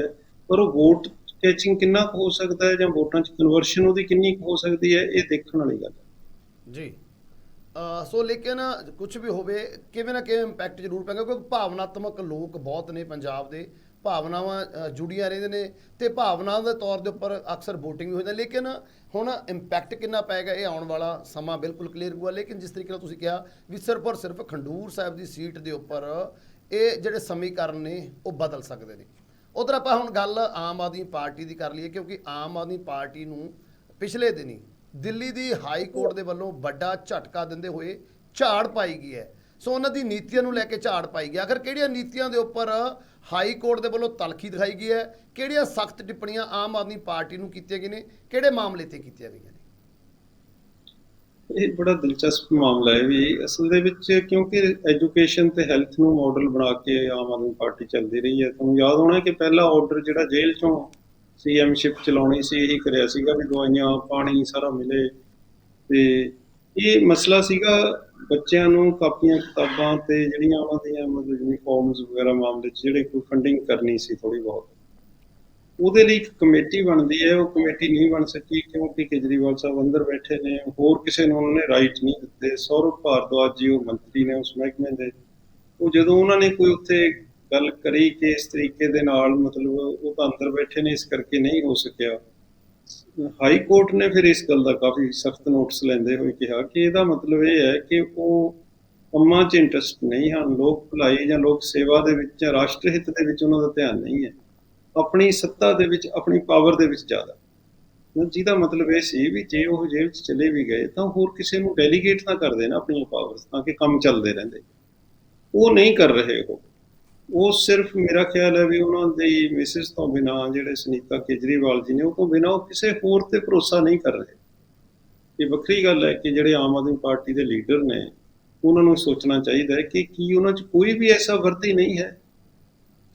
ਪਰ ਉਹ ਵੋਟ ਕੈਚਿੰਗ ਕਿੰਨਾ ਕੁ ਹੋ ਸਕਦਾ ਹੈ ਜਾਂ ਵੋਟਾਂ 'ਚ ਕਨਵਰਸ਼ਨ ਉਹਦੀ ਕਿੰਨੀ ਕੁ ਹੋ ਸਕਦੀ ਹੈ, ਇਹ ਦੇਖਣ ਵਾਲੀ ਗੱਲ ਹੈ। ਜੀ। ਸੋ ਲੇਕਿਨ ਕੁਝ ਵੀ ਹੋਵੇ, ਕਿਵੇਂ ਨਾ ਕਿਵੇਂ ਇੰਪੈਕਟ ਜ਼ਰੂਰ ਪੈਂਦਾ, ਕਿਉਂਕਿ ਭਾਵਨਾਤਮਕ ਲੋਕ ਬਹੁਤ ਨੇ ਪੰਜਾਬ ਦੇ। ਭਾਵਨਾਵਾਂ ਜੁੜੀਆਂ ਰਹਿੰਦੇ ਨੇ ਤੇ ਭਾਵਨਾਵਾਂ ਦੇ ਤੌਰ ਦੇ ਉੱਪਰ ਅਕਸਰ VOTING ਵੀ ਹੋ ਜਾਂਦੀ। ਹੈ। ਲੇਕਿਨ ਹੁਣ ਇੰਪੈਕਟ ਕਿੰਨਾ ਪਏਗਾ ਇਹ ਆਉਣ ਵਾਲਾ ਸਮਾਂ ਬਿਲਕੁਲ ਕਲੀਅਰ ਹੋਊਗਾ। ਲੇਕਿਨ ਜਿਸ ਤਰੀਕੇ ਨਾਲ ਤੁਸੀਂ ਕਿਹਾ ਵੀ ਸਿਰਫ ਔਰ ਸਿਰਫ ਖੰਡੂਰ ਸਾਹਿਬ ਦੀ ਸੀਟ ਦੇ ਉੱਪਰ ਇਹ ਜਿਹੜੇ ਸਮੀਕਰਨ ਨੇ, ਉਹ ਬਦਲ ਸਕਦੇ ਨੇ। ਉਧਰ ਆਪਾਂ ਹੁਣ ਗੱਲ ਆਮ ਆਦਮੀ ਪਾਰਟੀ ਦੀ ਕਰ ਲਈਏ, ਕਿਉਂਕਿ ਆਮ ਆਦਮੀ ਪਾਰਟੀ ਨੂੰ ਪਿਛਲੇ ਦਿਨੀ ਦਿੱਲੀ ਦੀ ਹਾਈ ਕੋਰਟ ਦੇ ਵੱਲੋਂ ਵੱਡਾ ਝਟਕਾ ਦਿੰਦੇ ਹੋਏ ਝਾੜ ਪਾਈ ਗਈ ਹੈ। ਸੋ ਉਹਨਾਂ ਦੀ ਨੀਤੀਆਂ ਨੂੰ ਲੈ ਕੇ ਝਾੜ ਪਾਈ ਗਈ। ਆਖਰ ਕਿਹੜੀਆਂ ਨੀਤੀਆਂ ਦੇ ਉੱਪਰ ਹਾਈ ਕੋਰਟ ਦੇ ਵੱਲੋਂ ਤਲਖੀ ਦਿਖਾਈ ਗਈ ਹੈ? ਕਿਹੜੀਆਂ ਸਖਤ ਟਿੱਪਣੀਆਂ ਆਮ ਆਦਮੀ ਪਾਰਟੀ ਨੂੰ ਕੀਤੀਆਂ ਗਈਆਂ ਨੇ? ਕਿਹੜੇ ਮਾਮਲੇ ਤੇ ਕੀਤੀਆਂ ਗਈਆਂ ਨੇ? ਇਹ ਬੜਾ ਦਿਲਚਸਪ ਮਾਮਲਾ ਹੈ ਵੀ ਅਸਲ ਦੇ ਵਿੱਚ ਕਿਉਂਕਿ ਐਜੂਕੇਸ਼ਨ ਤੇ ਹੈਲਥ ਨੂੰ ਮਾਡਲ ਬਣਾ ਕੇ ਆਮ ਆਦਮੀ ਪਾਰਟੀ ਚੱਲਦੀ ਰਹੀ ਹੈ, ਤੁਹਾਨੂੰ ਯਾਦ ਹੋਣਾ ਕਿ ਪਹਿਲਾ ਆਰਡਰ ਜਿਹੜਾ ਜੇਲ੍ਹ ਚੋਂ ਸੀਐਮਸ਼ਿਪ ਚਲਾਉਣੀ ਸੀ, ਇਹੀ ਕਰਿਆ ਸੀਗਾ ਵੀ ਦਵਾਈਆਂ, ਪਾਣੀ ਸਾਰਾ ਮਿਲੇ ਤੇ ਇਹ ਮਸਲਾ ਸੀਗਾ ਬੱਚਿਆਂ ਨੂੰ ਕਾਪੀਆਂ, ਕਿਤਾਬਾਂ ਤੇ ਜਿਹੜੀਆਂ ਉਹਨਾਂ ਦੀਆਂ ਮਤਲਬ ਯੂਨੀਫਾਰਮਸ ਵਗੈਰਾ ਮਾਮਲੇ 'ਚ ਜਿਹੜੇ ਕੋਈ ਫੰਡਿੰਗ ਕਰਨੀ ਸੀ ਥੋੜੀ ਬਹੁਤ। ਉਹਦੇ ਲਈ ਇੱਕ ਕਮੇਟੀ ਬਣਦੀ ਹੈ, ਉਹ ਕਮੇਟੀ ਨਹੀਂ ਬਣ ਸਕੀ ਕਿਉਂਕਿ ਕੇਜਰੀਵਾਲ ਸਾਹਿਬ ਅੰਦਰ ਬੈਠੇ ਨੇ, ਹੋਰ ਕਿਸੇ ਨੂੰ ਉਹਨਾਂ ਨੇ ਰਾਈਟ ਨਹੀਂ ਦਿੱਤੇ। ਸੌਰਵ ਭਾਰਦਵਾਜ ਜੀ, ਉਹ ਮੰਤਰੀ ਨੇ ਉਸ ਮਹਿਕਮੇ ਦੇ। ਉਹ ਜਦੋਂ ਉਹਨਾਂ ਨੇ ਕੋਈ ਉੱਥੇ ਗੱਲ ਕਰੀ ਕਿ ਇਸ ਤਰੀਕੇ ਦੇ ਨਾਲ ਮਤਲਬ ਉਹ ਤਾਂ ਅੰਦਰ ਬੈਠੇ ਨੇ, ਇਸ ਕਰਕੇ ਨਹੀਂ ਹੋ ਸਕਿਆ। ਹਾਈ ਕੋਰਟ ਨੇ ਫਿਰ ਇਸ ਗੱਲ ਦਾ ਕਾਫੀ ਸਖਤ ਨੋਟਿਸ ਲੈਂਦੇ ਹੋਏ ਕਿਹਾ ਕਿ ਇਹਦਾ ਮਤਲਬ ਇਹ ਹੈ ਕਿ ਉਹ ਕੰਮਾਂ 'ਚ ਇੰਟਰਸਟ ਨਹੀਂ ਹਨ, ਲੋਕ ਭਲਾਈ ਜਾਂ ਲੋਕ ਸੇਵਾ ਦੇ ਵਿੱਚ ਜਾਂ ਰਾਸ਼ਟਰ ਹਿੱਤ ਦੇ ਵਿੱਚ ਉਹਨਾਂ ਦਾ ਧਿਆਨ ਨਹੀਂ ਹੈ। ਆਪਣੀ ਸੱਤਾ ਦੇ ਵਿੱਚ, ਆਪਣੀ ਪਾਵਰ ਦੇ ਵਿੱਚ ਜ਼ਿਆਦਾ। ਜਿਹਦਾ ਮਤਲਬ ਇਹ ਸੀ ਵੀ ਜੇ ਉਹ ਜੇਲ੍ਹ 'ਚ ਚਲੇ ਵੀ ਗਏ ਤਾਂ ਹੋਰ ਕਿਸੇ ਨੂੰ ਡੈਲੀਗੇਟ ਨਾ ਕਰ ਦੇਣ ਆਪਣੀਆਂ ਪਾਵਰਸ ਤਾਂ ਕਿ ਕੰਮ ਚੱਲਦੇ ਰਹਿੰਦੇ। ਉਹ ਨਹੀਂ ਕਰ ਰਹੇ ਉਹ। ਉਹ ਸਿਰਫ ਮੇਰਾ ਖਿਆਲ ਹੈ ਵੀ ਉਹਨਾਂ ਦੀ ਮਿਸਿਸ ਤੋਂ ਬਿਨਾ ਜਿਹੜੇ ਸੁਨੀਤਾ ਕੇਜਰੀਵਾਲ ਜੀ ਨੇ, ਉਹ ਤੋਂ ਬਿਨਾ ਉਹ ਕਿਸੇ ਹੋਰ ਤੇ ਭਰੋਸਾ ਨਹੀਂ ਕਰ ਰਹੇ। ਇਹ ਵੱਖਰੀ ਗੱਲ ਹੈ ਕਿ ਜਿਹੜੇ ਆਮ ਆਦਮੀ ਪਾਰਟੀ ਦੇ ਲੀਡਰ ਨੇ, ਉਹਨਾਂ ਨੂੰ ਸੋਚਣਾ ਚਾਹੀਦਾ ਹੈ ਕਿ ਕੀ ਉਹਨਾਂ 'ਚ ਕੋਈ ਵੀ ਐਸਾ ਵਰਦੀ ਨਹੀਂ ਹੈ।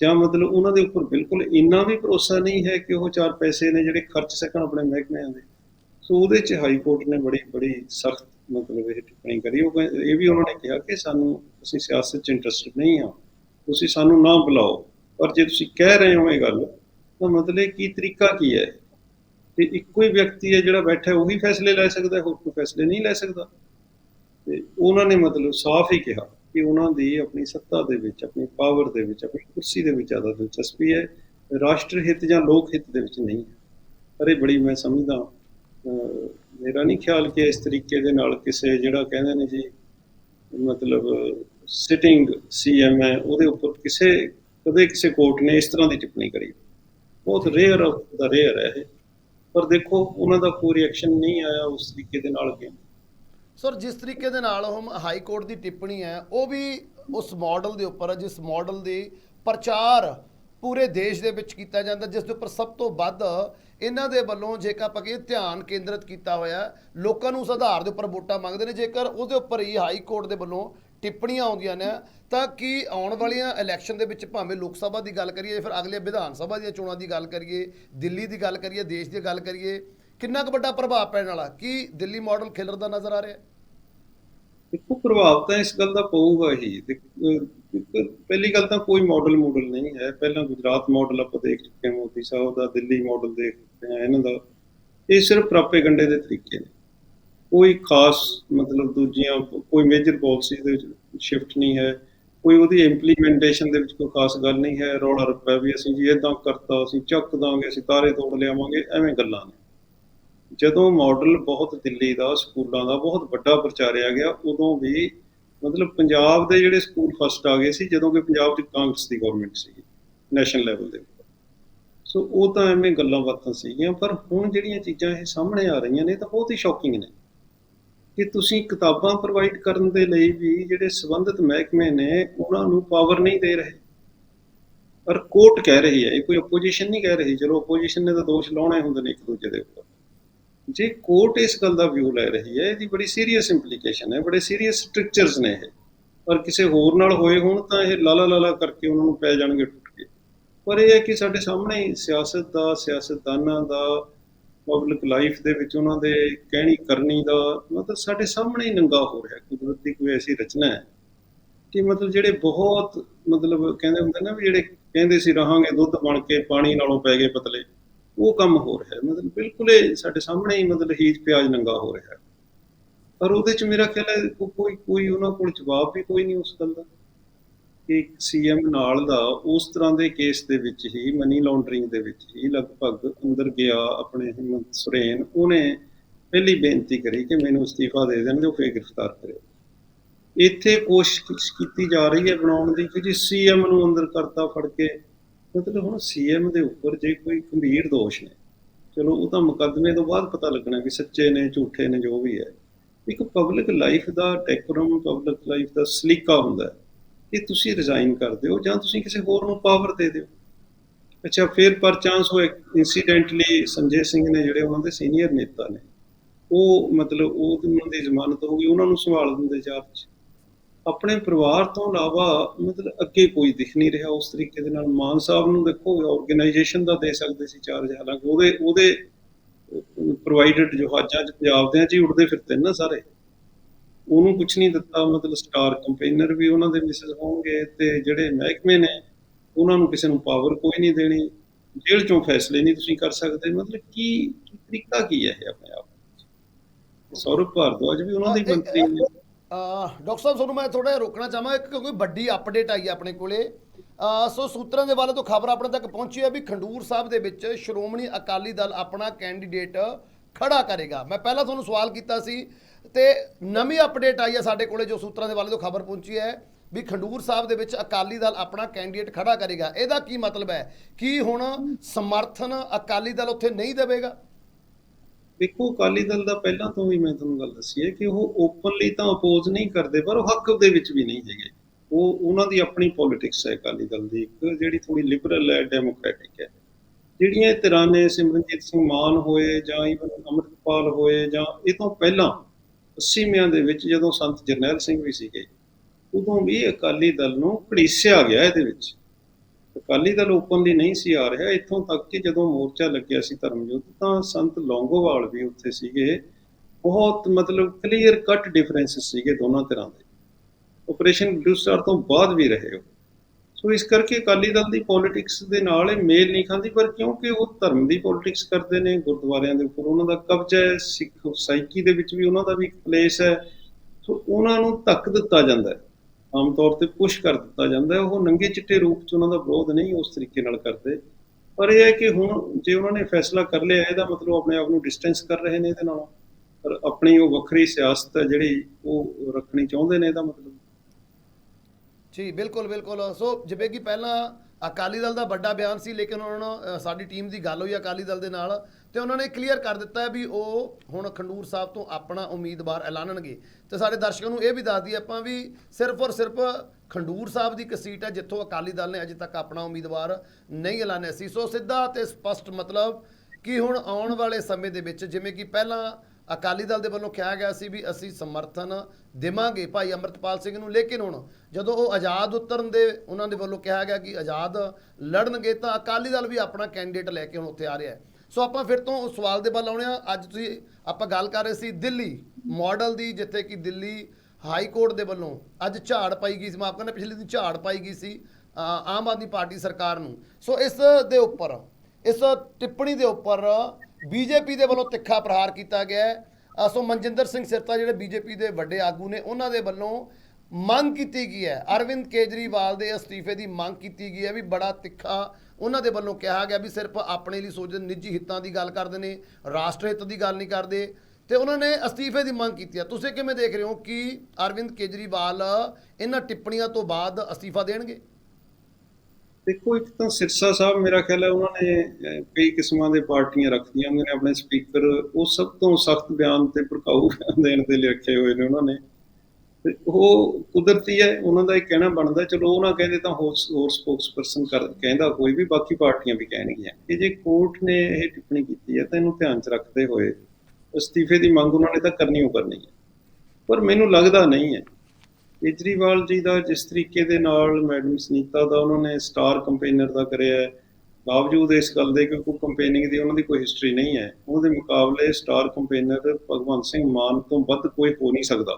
ਜਾਂ ਮਤਲਬ ਉਹਨਾਂ ਦੇ ਉੱਪਰ ਬਿਲਕੁਲ ਇੰਨਾ ਵੀ ਭਰੋਸਾ ਨਹੀਂ ਹੈ ਕਿ ਉਹ ਚਾਰ ਪੈਸੇ ਨੇ ਜਿਹੜੇ ਖਰਚ ਸਕਣ ਆਪਣੇ ਮਹਿਕਮਿਆਂ ਦੇ। ਸੋ ਉਹਦੇ 'ਚ ਹਾਈ ਕੋਰਟ ਨੇ ਬੜੀ ਬੜੀ ਸਖਤ ਮਤਲਬ ਇਹ ਟਿੱਪਣੀ ਕਰੀ। ਉਹ ਕਹਿ- ਇਹ ਵੀ ਉਹਨਾਂ ਨੇ ਕਿਹਾ ਕਿ ਸਾਨੂੰ ਅਸੀਂ ਸਿਆਸਤ 'ਚ ਇੰਟਰਸਟਡ ਨਹੀਂ ਹਾਂ। ਤੁਸੀਂ ਸਾਨੂੰ ਨਾ ਬੁਲਾਓ। ਪਰ ਜੇ ਤੁਸੀਂ ਕਹਿ ਰਹੇ ਹੋ ਇਹ ਗੱਲ, ਤਾਂ ਮਤਲਬ ਕੀ ਤਰੀਕਾ ਕੀ ਹੈ? ਤੇ ਇੱਕੋ ਹੀ ਵਿਅਕਤੀ ਹੈ ਜਿਹੜਾ ਬੈਠਾ ਉਹੀ ਫੈਸਲੇ ਲੈ ਸਕਦਾ ਹੋਰ ਕੋਈ ਫੈਸਲੇ ਨਹੀਂ ਲੈ ਸਕਦਾ। ਤੇ ਉਹਨਾਂ ਨੇ ਮਤਲਬ ਸਾਫ਼ ਹੀ ਕਿਹਾ ਕਿ ਉਹਨਾਂ ਦੀ ਆਪਣੀ ਸੱਤਾ ਦੇ ਵਿੱਚ, ਆਪਣੀ ਪਾਵਰ ਦੇ ਵਿੱਚ, ਆਪਣੀ ਕੁਰਸੀ ਦੇ ਵਿੱਚ ਜ਼ਿਆਦਾ ਦਿਲਚਸਪੀ ਹੈ। ਰਾਸ਼ਟਰ ਹਿੱਤ ਜਾਂ ਲੋਕ ਹਿੱਤ ਦੇ ਵਿੱਚ ਨਹੀਂ ਪਰ ਇਹ ਬੜੀ ਮੈਂ ਸਮਝਦਾ ਮੇਰਾ ਨਹੀਂ ਖਿਆਲ ਕਿ ਇਸ ਤਰੀਕੇ ਦੇ ਨਾਲ ਕਿਸੇ ਜਿਹੜਾ ਕਹਿੰਦੇ ਨੇ ਜੀ, ਮਤਲਬ ਸਿਟਿੰਗ ਸੀਐਮ ਹੈ ਉਹਦੇ ਉੱਪਰ ਕਿਸੇ, ਕਦੇ ਕਿਸੇ ਕੋਰਟ ਨੇ ਇਸ ਤਰ੍ਹਾਂ ਦੀ ਟਿੱਪਣੀ ਕਰੀ। ਬਹੁਤ ਰੇਅਰ ਆਫ ਦਾ ਰੇਅਰ ਹੈ ਇਹ। ਪਰ ਦੇਖੋ, ਉਹਨਾਂ ਦਾ ਕੋਈ ਰਿਐਕਸ਼ਨ ਨਹੀਂ ਆਇਆ ਉਸ ਤਰੀਕੇ ਦੇ ਨਾਲ ਕਿ ਸਰ ਜਿਸ ਤਰੀਕੇ ਦੇ ਨਾਲ ਉਹ ਹਾਈ ਕੋਰਟ ਦੀ ਟਿੱਪਣੀ ਹੈ, ਉਹ ਵੀ ਉਸ ਮਾਡਲ ਦੇ ਉੱਪਰ ਹੈ, ਜਿਸ ਮਾਡਲ ਦੀ ਪ੍ਰਚਾਰ ਪੂਰੇ ਦੇਸ਼ ਦੇ ਵਿੱਚ ਕੀਤਾ ਜਾਂਦਾ, ਜਿਸ ਦੇ ਉੱਪਰ ਸਭ ਤੋਂ ਵੱਧ ਇਹਨਾਂ ਦੇ ਵੱਲੋਂ ਜੇਕਰ ਆਪਾਂ ਕਹੀਏ ਧਿਆਨ ਕੇਂਦਰਿਤ ਕੀਤਾ ਹੋਇਆ, ਲੋਕਾਂ ਨੂੰ ਉਸ ਆਧਾਰ ਦੇ ਉੱਪਰ ਵੋਟਾਂ ਮੰਗਦੇ ਨੇ, ਜੇਕਰ ਉਹਦੇ ਉੱਪਰ ਹੀ ਹਾਈ ਕੋਰਟ ਦੇ ਵੱਲੋਂ ਟਿੱਪਣੀਆਂ ਆਉਂਦੀਆਂ ਨੇ, ਤਾਂ ਕੀ ਆਉਣ ਵਾਲੀਆਂ ਇਲੈਕਸ਼ਨ ਦੇ ਵਿੱਚ ਭਾਵੇਂ ਲੋਕ ਸਭਾ ਦੀ ਗੱਲ ਕਰੀਏ ਫਿਰ ਅਗਲੇ ਵਿਧਾਨ ਸਭਾ ਦੀਆਂ ਚੋਣਾਂ ਦੀ ਗੱਲ ਕਰੀਏ, ਦਿੱਲੀ ਦੀ ਗੱਲ ਕਰੀਏ, ਦੇਸ਼ ਦੀ ਗੱਲ ਕਰੀਏ, ਕਿੰਨਾ ਕੁ ਵੱਡਾ ਪ੍ਰਭਾਵ ਪੈਣ ਵਾਲਾ? ਕੀ ਦਿੱਲੀ ਮਾਡਲ ਖਿਲਰਦਾ ਨਜ਼ਰ ਆ ਰਿਹਾ? ਦੇਖੋ, ਪ੍ਰਭਾਵ ਤਾਂ ਇਸ ਗੱਲ ਦਾ ਪਊਗਾ ਹੀ। ਪਹਿਲੀ ਗੱਲ ਤਾਂ ਕੋਈ ਮਾਡਲ ਮੋਡਲ ਨਹੀਂ ਹੈ। ਪਹਿਲਾਂ ਗੁਜਰਾਤ ਮਾਡਲ ਆਪਾਂ ਦੇਖ ਚੁੱਕੇ ਹਾਂ, ਮੋਦੀ ਸਾਹਿਬ ਦਾ ਦਿੱਲੀ ਮਾਡਲ ਦੇਖ ਚੁੱਕੇ ਹਾਂ, ਇਹਨਾਂ ਦਾ। ਇਹ ਸਿਰਫ ਪ੍ਰਾਪੇਗੰਡੇ ਦੇ ਤਰੀਕੇ ਨੇ। ਕੋਈ ਖਾਸ ਮਤਲਬ ਦੂਜੀਆਂ ਕੋਈ ਮੇਜਰ ਪਾਲਿਸੀ ਦੇ ਵਿੱਚ ਸ਼ਿਫਟ ਨਹੀਂ ਹੈ, ਕੋਈ ਉਹਦੀ ਇੰਪਲੀਮੈਂਟੇਸ਼ਨ ਦੇ ਵਿੱਚ ਕੋਈ ਖਾਸ ਗੱਲ ਨਹੀਂ ਹੈ, ਰੌਲਾ ਰੱਪਾ ਵੀ ਅਸੀਂ ਜੀ ਇਦਾਂ ਕਰਤਾ, ਅਸੀਂ ਚੱਕ ਦਾਂਗੇ, ਅਸੀਂ ਤਾਰੇ ਤੋੜ ਲਿਆਵਾਂਗੇ, ਐਵੇਂ ਗੱਲਾਂ ਨੇ। ਜਦੋਂ ਮਾਡਲ ਬਹੁਤ ਦਿੱਲੀ ਦਾ, ਸਕੂਲਾਂ ਦਾ ਬਹੁਤ ਵੱਡਾ ਪ੍ਰਚਾਰਿਆ ਗਿਆ, ਉਦੋਂ ਵੀ ਮਤਲਬ ਪੰਜਾਬ ਦੇ ਜਿਹੜੇ ਸਕੂਲ ਫਸਟ ਆ ਗਏ ਸੀ, ਜਦੋਂ ਕਿ ਪੰਜਾਬ 'ਚ ਕਾਂਗਰਸ ਦੀ ਗਵਰਨਮੈਂਟ ਸੀ ਨੈਸ਼ਨਲ ਲੈਵਲ ਦੇ। ਉੱਪਰ ਸੋ ਉਹ ਤਾਂ ਐਵੇਂ ਗੱਲਾਂ ਬਾਤਾਂ ਸੀਗੀਆਂ, ਪਰ ਹੁਣ ਜਿਹੜੀਆਂ ਚੀਜ਼ਾਂ ਇਹ ਸਾਹਮਣੇ ਆ ਰਹੀਆਂ ਨੇ ਤਾਂ ਬਹੁਤ ਹੀ ਸ਼ੌਕਿੰਗ ਨੇ। ਕਿ ਤੁਸੀਂ ਕਿਤਾਬਾਂ ਪ੍ਰੋਵਾਈਡ ਕਰਨ ਦੇ ਲਈ ਵੀ ਜਿਹੜੇ ਸੰਬੰਧਿਤ ਮਹਿਕਮੇ ਨੇ, ਉਹਨਾਂ ਨੂੰ ਪਾਵਰ ਨਹੀਂ ਦੇ ਰਹੇ। ਪਰ ਕੋਰਟ ਕਹਿ ਰਹੀ ਹੈ, ਇਹ ਕੋਈ ਆਪੋਜੀਸ਼ਨ ਨਹੀਂ ਕਹਿ ਰਹੀ। ਚਲੋ ਆਪੋਜੀਸ਼ਨ ਨੇ ਤਾਂ ਦੋਸ਼ ਲਾਉਣੇ ਹੁੰਦੇ ਨੇ ਇੱਕ ਦੂਜੇ ਦੇ ਉੱਪਰ। ਜੇ ਕੋਰਟ ਇਸ ਗੱਲ ਦਾ ਵਿਊ ਲੈ ਰਹੀ ਹੈ, ਇਹਦੀ ਬੜੀ ਸੀਰੀਅਸ ਇੰਪਲੀਕੇਸ਼ਨ ਹੈ, ਬੜੇ ਸੀਰੀਅਸ ਸਟ੍ਰਕਚਰਸ ਨੇ ਇਹ। ਪਰ ਕਿਸੇ ਹੋਰ ਨਾਲ ਹੋਏ ਹੋਣ ਤਾਂ ਇਹ ਲਾਲਾ ਲਾਲਾ ਕਰਕੇ ਉਹਨਾਂ ਨੂੰ ਪੈ ਜਾਣਗੇ ਟੁੱਟ ਕੇ। ਪਰ ਇਹ ਹੈ ਕਿ ਸਾਡੇ ਸਾਹਮਣੇ ਸਿਆਸਤ ਦਾ, ਸਿਆਸਤਦਾਨਾਂ ਦਾ ਪਬਲਿਕ ਲਾਈਫ ਦੇ ਵਿੱਚ ਉਹਨਾਂ ਦੇ ਕਹਿਣੀ ਕਰਨੀ ਦਾ ਮਤਲਬ ਸਾਡੇ ਸਾਹਮਣੇ ਹੀ ਨੰਗਾ ਹੋ ਰਿਹਾ ਕੁਦਰਤ ਦੀ ਕੋਈ ਐਸੀ ਰਚਨਾ ਹੈ ਕਿ ਮਤਲਬ ਜਿਹੜੇ ਬਹੁਤ ਮਤਲਬ ਕਹਿੰਦੇ ਹੁੰਦੇ ਨਾ ਵੀ ਜਿਹੜੇ ਕਹਿੰਦੇ ਸੀ ਰਹਾਂਗੇ ਦੁੱਧ ਬਣ ਕੇ ਪਾਣੀ ਨਾਲੋਂ ਪੈ ਗਏ ਪਤਲੇ, ਉਹ ਕੰਮ ਹੋ ਰਿਹਾ ਮਤਲਬ ਬਿਲਕੁਲ ਇਹ ਸਾਡੇ ਸਾਹਮਣੇ ਹੀ ਮਤਲਬ ਹੀਜ ਪਿਆਜ ਨੰਗਾ ਹੋ ਰਿਹਾ ਪਰ ਉਹਦੇ ਚ ਮੇਰਾ ਖਿਆਲ ਹੈ ਕੋਈ ਕੋਈ ਉਹਨਾਂ ਕੋਲ ਜਵਾਬ ਵੀ ਕੋਈ ਨਹੀਂ ਉਸ ਗੱਲ ਦਾ। ਕਿ ਸੀਐਮ ਨਾਲ ਦਾ ਉਸ ਤਰ੍ਹਾਂ ਦੇ ਕੇਸ ਦੇ ਵਿੱਚ ਹੀ ਮਨੀ ਲਾਂਡਰਿੰਗ ਦੇ ਵਿੱਚ ਹੀ ਲਗਭਗ ਅੰਦਰ ਗਿਆ ਆਪਣੇ ਹਿੰਮਤ ਸੁਰੇਨ। ਉਹਨੇ ਪਹਿਲੀ ਬੇਨਤੀ ਕਰੀ ਕਿ ਮੈਨੂੰ ਅਸਤੀਫਾ ਦੇ ਦੇਣ ਦਿਓ ਫੇਰ ਗ੍ਰਿਫਤਾਰ ਕਰਿਓ ਇੱਥੇ ਕੋਸ਼ਿਸ਼ ਕੀਤੀ ਜਾ ਰਹੀ ਹੈ ਬਣਾਉਣ ਦੀ ਕਿ ਜੀ ਸੀਐਮ ਨੂੰ ਅੰਦਰ ਕਰਤਾ ਫੜ ਕੇ। ਮਤਲਬ ਹੁਣ ਸੀਐਮ ਦੇ ਉੱਪਰ ਜੇ ਕੋਈ ਗੰਭੀਰ ਦੋਸ਼ ਨੇ, ਚਲੋ ਉਹ ਤਾਂ ਮੁਕੱਦਮੇ ਤੋਂ ਬਾਅਦ ਪਤਾ ਲੱਗਣਾ ਵੀ ਸੱਚੇ ਨੇ, ਝੂਠੇ ਨੇ, ਜੋ ਵੀ ਹੈ। ਇੱਕ ਪਬਲਿਕ ਲਾਈਫ ਦਾ ਟੈਕਰਮ ਪਬਲਿਕ ਲਾਈਫ ਦਾ ਸਲੀਕਾ ਹੁੰਦਾ ਹੈ। ਕਿ ਤੁਸੀਂ ਰਿਜ਼ਾਈਨ ਕਰ ਦਿਓ ਜਾਂ ਤੁਸੀਂ ਕਿਸੇ ਹੋਰ ਨੂੰ ਪਾਵਰ ਦੇ ਦਿਓ। ਅੱਛਾ, ਫਿਰ ਪਰ ਚਾਂਸ ਹੋਏ ਇਨਸੀਡੈਂਟਲੀ ਸੰਜੇ ਸਿੰਘ ਨੇ ਜਿਹੜੇ ਉਹਨਾਂ ਦੇ ਸੀਨੀਅਰ ਨੇਤਾ ਨੇ, ਉਹ ਮਤਲਬ ਉਹ ਉਹਨਾਂ ਦੀ ਜ਼ਮਾਨਤ ਹੋ ਗਈ, ਉਹਨਾਂ ਨੂੰ ਸੰਭਾਲ ਦਿੰਦੇ ਚਾਰਜ ਆਪਣੇ ਪਰਿਵਾਰ ਤੋਂ ਇਲਾਵਾ ਮਤਲਬ ਅੱਗੇ ਕੋਈ ਦਿਖ ਨਹੀਂ ਰਿਹਾ, ਉਸ ਤਰੀਕੇ ਦੇ ਨਾਲ ਮਾਨ ਸਾਹਿਬ ਨੂੰ ਦੇਖੋ ਆਰਗੇਨਾਈਜੇਸ਼ਨ ਦਾ ਦੇ ਸਕਦੇ ਸੀ ਚਾਰਜ ਹਾਲਾਂਕਿ ਉਹਦੇ ਉਹਦੇ ਪ੍ਰੋਵਾਈਡਡ ਜਹਾਜ਼ਾਂ 'ਚ ਪੰਜਾਬ ਦੇ 'ਚ ਹੀ ਉੜਦੇ ਫਿਰਦੇ ਨੇ ਨਾ ਸਾਰੇ। ਉਹਨੂੰ ਕੁਝ ਨਹੀਂ ਦਿੱਤਾ ਮਤਲਬ ਸਟਾਰ ਕੰਪੇਨਰ ਵੀ ਉਹਨਾਂ ਦੇ ਮਿਸਿਸ ਹੋਣਗੇ ਤੇ ਜਿਹੜੇ ਮਹਿਕਮੇ ਨੇ ਉਹਨਾਂ ਨੂੰ ਕਿਸੇ ਨੂੰ ਪਾਵਰ ਕੋਈ ਨਹੀਂ ਦੇਣੀ। ਜੇਲ੍ਹ ਚੋਂ ਫੈਸਲੇ ਨਹੀਂ ਤੁਸੀਂ ਕਰ ਸਕਦੇ। ਮਤਲਬ ਕੀ ਤਰੀਕਾ ਕੀ ਹੈ ਇਹ ਆਪਣੇ ਆਪ? ਸੌਰਵ ਭਾਰਦਵਾਜ ਵੀ ਉਹਨਾਂ ਦੇ ਮੰਤਰੀ ਨੇ। ਡਾਕਟਰ ਸਾਹਿਬ ਤੁਹਾਨੂੰ ਮੈਂ ਥੋੜਾ ਰੋਕਣਾ ਚਾਹਾਂ ਇੱਕ ਕਿਉਂਕਿ ਵੱਡੀ ਅਪਡੇਟ ਆਈ ਹੈ ਆਪਣੇ ਕੋਲੇ। ਸੋ ਸੂਤਰਾਂ ਦੇ ਵੱਲੋਂ ਤੋਂ ਖਬਰ ਆਪਣੇ ਤੱਕ ਪਹੁੰਚੀ ਹੈ ਵੀ ਖੰਡੂਰ ਸਾਹਿਬ ਦੇ ਵਿੱਚ ਸ਼੍ਰੋਮਣੀ ਅਕਾਲੀ ਦਲ ਆਪਣਾ ਕੈਂਡੀਡੇਟ ਖੜਾ ਕਰੇਗਾ। ਮੈਂ ਪਹਿਲਾਂ ਤੁਹਾਨੂੰ ਸਵਾਲ ਕੀਤਾ ਸੀ ਤੇ ਨਵੀਂ ਅਪਡੇਟ ਆਈ ਹੈ ਸਾਡੇ ਕੋਲੇ ਜੋ ਸੂਤਰਾਂ ਦੇ ਵੱਲੋਂ ਤੋਂ ਖਬਰ ਪਹੁੰਚੀ ਹੈ ਵੀ ਖੰਡੂਰ ਸਾਹਿਬ ਦੇ ਵਿੱਚ ਅਕਾਲੀ ਦਲ ਆਪਣਾ ਕੈਂਡੀਡੇਟ ਖੜਾ ਕਰੇਗਾ। ਇਹਦਾ ਕੀ ਮਤਲਬ ਹੈ? ਕੀ ਹੁਣ ਸਮਰਥਨ ਅਕਾਲੀ ਦਲ ਉੱਥੇ ਨਹੀਂ ਦੇਵੇਗਾ? ਦੇਖੋ, ਅਕਾਲੀ ਦਲ ਦਾ ਪਹਿਲਾਂ ਤੋਂ ਵੀ ਮੈਂ ਤੁਹਾਨੂੰ ਗੱਲ ਦੱਸੀ ਹੈ ਕਿ ਉਹ ਓਪਨਲੀ ਤਾਂ ਅਪੋਜ਼ ਨਹੀਂ ਕਰਦੇ, ਪਰ ਉਹ ਹੱਕ ਦੇ ਵਿੱਚ ਵੀ ਨਹੀਂ ਹੈਗੇ। ਉਹ, ਉਹਨਾਂ ਦੀ ਆਪਣੀ ਪੋਲਿਟਿਕਸ ਹੈ ਅਕਾਲੀ ਦਲ ਦੀ, ਇੱਕ ਜਿਹੜੀ ਥੋੜੀ ਲਿਬਰਲ ਹੈ ਡੈਮੋਕ੍ਰੈਟਿਕ ਹੈ। ਜਿਹੜੀਆਂ ਇਹ ਨੇ, ਸਿਮਰਨਜੀਤ ਸਿੰਘ ਮਾਨ ਹੋਏ ਜਾਂ ਇਵਨ ਅੰਮ੍ਰਿਤਪਾਲ ਹੋਏ ਜਾਂ ਇਹ ਤੋਂ ਪਹਿਲਾਂ 80ਵਿਆਂ ਦੇ ਵਿੱਚ ਜਦੋਂ ਸੰਤ ਜਰਨੈਲ ਸਿੰਘ ਵੀ ਸੀਗੇ ਉਦੋਂ ਵੀ ਅਕਾਲੀ ਦਲ ਨੂੰ ਘੜੀਸਿਆ ਗਿਆ ਇਹਦੇ ਵਿੱਚ। ਅਕਾਲੀ ਦਲ ਓਪਨਲੀ ਨਹੀਂ ਸੀ ਆ ਰਿਹਾ, ਇੱਥੋਂ ਤੱਕ ਕਿ ਜਦੋਂ ਮੋਰਚਾ ਲੱਗਿਆ ਸੀ ਧਰਮਯੁੱਧ, ਤਾਂ ਸੰਤ ਲੌਂਗੋਵਾਲ ਵੀ ਉੱਥੇ ਸੀਗੇ। ਬਹੁਤ ਮਤਲਬ ਕਲੀਅਰ ਕੱਟ ਡਿਫਰੈਂਸਸ ਸੀਗੇ ਦੋਨਾਂ ਤਰ੍ਹਾਂ ਦੇ। ਆਪਰੇਸ਼ਨ ਬਲੂ ਸਟਾਰ ਤੋਂ ਬਾਅਦ ਵੀ ਰਹੇ ਉਹ। ਸੋ ਇਸ ਕਰਕੇ ਅਕਾਲੀ ਦਲ ਦੀ ਪੋਲਿਟਿਕਸ ਦੇ ਨਾਲ ਇਹ ਮੇਲ ਨਹੀਂ ਖਾਂਦੀ, ਪਰ ਕਿਉਂਕਿ ਉਹ ਧਰਮ ਦੀ ਪੋਲਿਟਿਕਸ ਕਰਦੇ ਨੇ, ਗੁਰਦੁਆਰਿਆਂ ਦੇ ਉੱਪਰ ਉਹਨਾਂ ਦਾ ਕਬਜ਼ਾ ਹੈ, ਸਿੱਖ ਸਾਈਕੀ ਦੇ ਵਿੱਚ ਵੀ ਉਹਨਾਂ ਦਾ ਵੀ ਇੱਕ ਪਲੇਸ ਹੈ। ਸੋ ਉਹਨਾਂ ਨੂੰ ਧੱਕ ਦਿੱਤਾ ਜਾਂਦਾ ਹੈ, ਆਮ ਤੌਰ ਤੇ ਪੁਸ਼ ਕਰ ਦਿੱਤਾ ਜਾਂਦਾ ਹੈ। ਉਹ ਨੰਗੇ ਚਿੱਟੇ ਰੂਪ 'ਚ ਉਹਨਾਂ ਦਾ ਵਿਰੋਧ ਨਹੀਂ ਉਸ ਤਰੀਕੇ ਨਾਲ ਕਰਦੇ। ਪਰ ਇਹ ਹੈ ਕਿ ਹੁਣ ਜੇ ਉਹਨਾਂ ਨੇ ਫੈਸਲਾ ਕਰ ਲਿਆ, ਇਹਦਾ ਮਤਲਬ ਆਪਣੇ ਆਪ ਨੂੰ ਡਿਸਟੈਂਸ ਕਰ ਰਹੇ ਨੇ ਇਹਦੇ ਨਾਲ। ਪਰ ਆਪਣੀ ਉਹ ਵੱਖਰੀ ਸਿਆਸਤ ਹੈ ਜਿਹੜੀ ਉਹ ਰੱਖਣੀ ਚਾਹੁੰਦੇ ਨੇ, ਇਹਦਾ ਮਤਲਬ ਜੀ, ਬਿਲਕੁਲ ਬਿਲਕੁਲ। ਸੋ, ਜਿਵੇਂ ਕਿ ਪਹਿਲਾਂ ਅਕਾਲੀ ਦਲ ਦਾ ਵੱਡਾ ਬਿਆਨ ਸੀ, ਲੇਕਿਨ ਉਹਨਾਂ ਨੂੰ ਸਾਡੀ ਟੀਮ ਦੀ ਗੱਲ ਹੋਈ ਅਕਾਲੀ ਦਲ ਦੇ ਨਾਲ ਤੇ ਉਹਨਾਂ ਨੇ ਕਲੀਅਰ ਕਰ ਦਿੱਤਾ ਵੀ ਉਹ ਹੁਣ ਖੰਡੂਰ ਸਾਹਿਬ ਤੋਂ ਆਪਣਾ ਉਮੀਦਵਾਰ ਐਲਾਨਣਗੇ। ਤੇ ਸਾਡੇ ਦਰਸ਼ਕਾਂ ਨੂੰ ਇਹ ਵੀ ਦੱਸ ਦਈਏ ਆਪਾਂ ਵੀ ਸਿਰਫ ਔਰ ਸਿਰਫ ਖੰਡੂਰ ਸਾਹਿਬ ਦੀ ਇੱਕ ਸੀਟ ਹੈ, ਜਿੱਥੋਂ ਅਕਾਲੀ ਦਲ ਨੇ ਅਜੇ ਤੱਕ ਆਪਣਾ ਉਮੀਦਵਾਰ ਨਹੀਂ ਐਲਾਨਿਆ ਸੀ। ਸੋ, ਸਿੱਧਾ ਤੇ ਸਪਸ਼ਟ ਮਤਲਬ ਕਿ ਹੁਣ ਆਉਣ ਵਾਲੇ ਸਮੇਂ ਦੇ ਵਿੱਚ ਜਿਵੇਂ ਕਿ ਪਹਿਲਾਂ ਅਕਾਲੀ ਦਲ ਦੇ ਵੱਲੋਂ ਕਿਹਾ ਗਿਆ ਸੀ ਵੀ ਅਸੀਂ ਸਮਰਥਨ ਦੇਵਾਂਗੇ ਭਾਈ ਅਮਰਤਪਾਲ ਸਿੰਘ ਨੂੰ, ਲੇਕਿਨ ਹੁਣ ਜਦੋਂ ਉਹ ਆਜ਼ਾਦ ਉਤਰਨ ਦੇ ਉਹਨਾਂ ਦੇ ਵੱਲੋਂ ਕਿਹਾ ਗਿਆ ਕਿ ਆਜ਼ਾਦ ਲੜਨਗੇ ਤਾਂ ਅਕਾਲੀ ਦਲ ਵੀ ਆਪਣਾ ਕੈਂਡੀਡੇਟ ਲੈ ਕੇ ਹੁਣ ਉੱਥੇ ਆ ਰਿਹਾ ਹੈ। ਸੋ ਆਪਾਂ ਫਿਰ ਤੋਂ ਉਸ ਸਵਾਲ ਦੇ ਵੱਲ ਆਉਣੇ ਆ ਅੱਜ ਤੁਸੀਂ ਆਪਾਂ ਗੱਲ ਕਰ ਰਹੇ ਸੀ ਦਿੱਲੀ ਮਾਡਲ ਦੀ, ਜਿੱਥੇ ਕਿ ਦਿੱਲੀ ਹਾਈ ਕੋਰਟ ਦੇ ਵੱਲੋਂ ਅੱਜ ਝਾੜ ਪਾਈ ਗਈ ਸੀ। ਮਾਫ ਕਰਨਾ ਪਿਛਲੇ ਦਿਨ ਝਾੜ ਪਾਈ ਗਈ ਸੀ ਆਮ ਆਦਮੀ ਪਾਰਟੀ ਸਰਕਾਰ ਨੂੰ। ਸੋ ਇਸ ਦੇ ਉੱਪਰ, ਇਸ ਟਿੱਪਣੀ ਦੇ ਉੱਪਰ ਬੀਜੇਪੀ ਦੇ ਵੱਲੋਂ ਤਿੱਖਾ ਪ੍ਰਹਾਰ ਕੀਤਾ ਗਿਆ ਹੈ। ਸੋ ਮਨਜਿੰਦਰ ਸਿੰਘ ਸਿਰਤਾ ਜਿਹੜੇ ਬੀਜੇਪੀ ਦੇ ਵੱਡੇ ਆਗੂ ਨੇ, ਉਹਨਾਂ ਦੇ ਵੱਲੋਂ ਮੰਗ ਕੀਤੀ ਗਈ ਹੈ। ਅਰਵਿੰਦ ਕੇਜਰੀਵਾਲ ਦੇ ਅਸਤੀਫੇ ਦੀ ਮੰਗ ਕੀਤੀ ਗਈ ਹੈ ਵੀ ਬੜਾ ਤਿੱਖਾ ਉਹਨਾਂ ਦੇ ਵੱਲੋਂ ਕਿਹਾ ਗਿਆ ਵੀ ਸਿਰਫ ਆਪਣੇ ਲਈ ਸੋਚਦੇ ਨਿੱਜੀ ਹਿੱਤਾਂ ਦੀ ਗੱਲ ਕਰਦੇ ਨੇ, ਰਾਸ਼ਟਰ ਹਿੱਤ ਦੀ ਗੱਲ ਨਹੀਂ ਕਰਦੇ ਤੇ ਉਹਨਾਂ ਨੇ ਅਸਤੀਫੇ ਦੀ ਮੰਗ ਕੀਤੀ ਹੈ। ਤੁਸੀਂ ਕਿਵੇਂ ਦੇਖ ਰਹੇ ਹੋ ਕਿ ਅਰਵਿੰਦ ਕੇਜਰੀਵਾਲ ਇਹਨਾਂ ਟਿੱਪਣੀਆਂ ਤੋਂ ਬਾਅਦ ਅਸਤੀਫਾ ਦੇਣਗੇ? ਦੇਖੋ, ਇੱਕ ਤਾਂ ਸਿਰਸਾ ਸਾਹਿਬ ਮੇਰਾ ਖਿਆਲ ਹੈ ਉਹਨਾਂ ਨੇ ਕਈ ਕਿਸਮਾਂ ਦੇ ਪਾਰਟੀਆਂ ਰੱਖਦੀਆਂ ਹੁੰਦੀਆਂ ਨੇ, ਆਪਣੇ ਸਪੀਕਰ, ਉਹ ਸਭ ਤੋਂ ਸਖਤ ਬਿਆਨ ਤੇ ਭੜਕਾਊ ਬਿਆਨ ਦੇਣ ਦੇ ਲਈ ਰੱਖੇ ਹੋਏ ਨੇ ਉਹਨਾਂ ਨੇ। ਤੇ ਉਹ ਕੁਦਰਤੀ ਹੈ, ਉਹਨਾਂ ਦਾ ਇਹ ਕਹਿਣਾ ਬਣਦਾ, ਚਲੋ ਉਹ ਨਾ ਕਹਿੰਦੇ ਤਾਂ ਹੋਰ ਹੋਰ ਸਪੋਕਸਪਰਸਨ ਕਰ, ਕਹਿੰਦਾ, ਕੋਈ ਵੀ, ਬਾਕੀ ਪਾਰਟੀਆਂ ਵੀ ਕਹਿਣਗੀਆਂ। ਕਿ ਜੇ ਕੋਰਟ ਨੇ ਇਹ ਟਿੱਪਣੀ ਕੀਤੀ ਹੈ, ਤਾਂ ਇਹਨੂੰ ਧਿਆਨ 'ਚ ਰੱਖਦੇ ਹੋਏ, ਅਸਤੀਫੇ ਦੀ ਮੰਗ ਉਹਨਾਂ ਨੇ ਤਾਂ ਕਰਨੀ ਹੋ ਕਰਨੀ ਹੈ। ਪਰ ਮੈਨੂੰ ਲੱਗਦਾ ਨਹੀਂ ਹੈ ਕੇਜਰੀਵਾਲ ਜੀ ਦਾ ਜਿਸ ਤਰੀਕੇ ਦੇ ਨਾਲ ਮੈਡਮ ਸੁਨੀਤਾ ਦਾ, ਉਹਨਾਂ ਨੇ ਸਟਾਰ ਕੰਪੇਨਰ ਦਾ ਕਰਿਆ ਹੈ। ਬਾਵਜੂਦ ਇਸ ਗੱਲ ਦੇ ਕਿ ਕੋਈ ਕੰਪੇਨਿੰਗ ਦੀ ਉਹਨਾਂ ਦੀ ਕੋਈ ਹਿਸਟਰੀ ਨਹੀਂ ਹੈ, ਉਹਦੇ ਮੁਕਾਬਲੇ ਸਟਾਰ ਕੰਪੇਨਰ ਭਗਵੰਤ ਸਿੰਘ ਮਾਨ ਤੋਂ ਵੱਧ ਕੋਈ ਹੋ ਨਹੀਂ ਸਕਦਾ।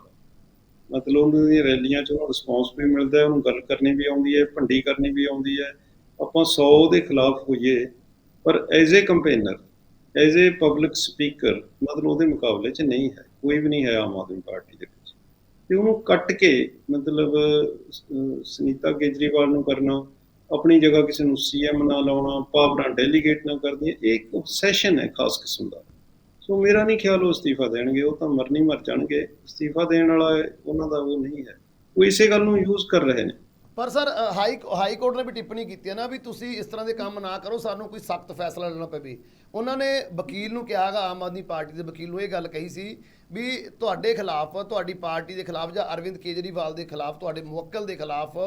ਮਤਲਬ ਉਹਨਾਂ ਦੀਆਂ ਰੈਲੀਆਂ 'ਚ ਉਹਨੂੰ ਰਿਸਪੌਂਸ ਵੀ ਮਿਲਦਾ ਹੈ, ਉਹਨੂੰ ਗੱਲ ਕਰਨੀ ਵੀ ਆਉਂਦੀ ਹੈ, ਭੰਡੀ ਕਰਨੀ ਵੀ ਆਉਂਦੀ ਹੈ। ਆਪਾਂ 100 ਦੇ ਖਿਲਾਫ ਹੋਈਏ, ਪਰ as a campaigner as a public speaker ਮਤਲਬ ਉਹਦੇ ਮੁਕਾਬਲੇ 'ਚ ਨਹੀਂ ਹੈ, ਕੋਈ ਵੀ ਨਹੀਂ ਹੈ ਆਮ ਆਦਮੀ ਪਾਰਟੀ ਦੇ ਤੇ ਉਹਨੂੰ ਕੱਟ ਕੇ, ਮਤਲਬ ਸੁਨੀਤਾ ਕੇਜਰੀਵਾਲ ਨੂੰ ਕਰਨਾ, ਆਪਣੀ ਜਗ੍ਹਾ ਕਿਸੇ ਨੂੰ ਸੀਐਮ ਨਾ ਲਾਉਣਾ ਪਾਵਰਾਂ ਡੈਲੀਗੇਟ ਨਾ ਕਰਦੀਆਂ ਇਹ ਇੱਕ obsession ਹੈ ਖਾਸ ਕਿਸਮ ਦਾ। ਸੋ ਮੇਰਾ ਨਹੀਂ ਖਿਆਲ ਉਹ ਅਸਤੀਫਾ ਦੇਣਗੇ, ਉਹ ਤਾਂ ਮਰਨੀ ਮਰ ਜਾਣਗੇ। ਅਸਤੀਫਾ ਦੇਣ ਵਾਲਾ ਉਹਨਾਂ ਦਾ ਉਹ ਨਹੀਂ ਹੈ। ਉਹ ਇਸੇ ਗੱਲ ਨੂੰ ਯੂਜ਼ ਕਰ ਰਹੇ ਨੇ। ਪਰ ਸਰ ਹਾਈ ਹਾਈ ਕੋਰਟ ਨੇ ਵੀ ਟਿੱਪਣੀ ਕੀਤੀ ਹੈ ਨਾ ਵੀ ਤੁਸੀਂ ਇਸ ਤਰ੍ਹਾਂ ਦੇ ਕੰਮ ਨਾ ਕਰੋ, ਸਾਨੂੰ ਕੋਈ ਸਖਤ ਫੈਸਲਾ ਲੈਣਾ ਪਵੇ। ਉਹਨਾਂ ਨੇ ਵਕੀਲ ਨੂੰ ਕਿਹਾਗਾ ਆਮ ਆਦਮੀ ਪਾਰਟੀ ਦੇ ਵਕੀਲ ਨੂੰ ਇਹ ਗੱਲ ਕਹੀ ਸੀ ਵੀ ਤੁਹਾਡੇ ਖਿਲਾਫ, ਤੁਹਾਡੀ ਪਾਰਟੀ ਦੇ ਖਿਲਾਫ ਜਾਂ ਅਰਵਿੰਦ ਕੇਜਰੀਵਾਲ ਦੇ ਖਿਲਾਫ, ਤੁਹਾਡੇ ਮੁਵੱਕਲ ਦੇ ਖਿਲਾਫ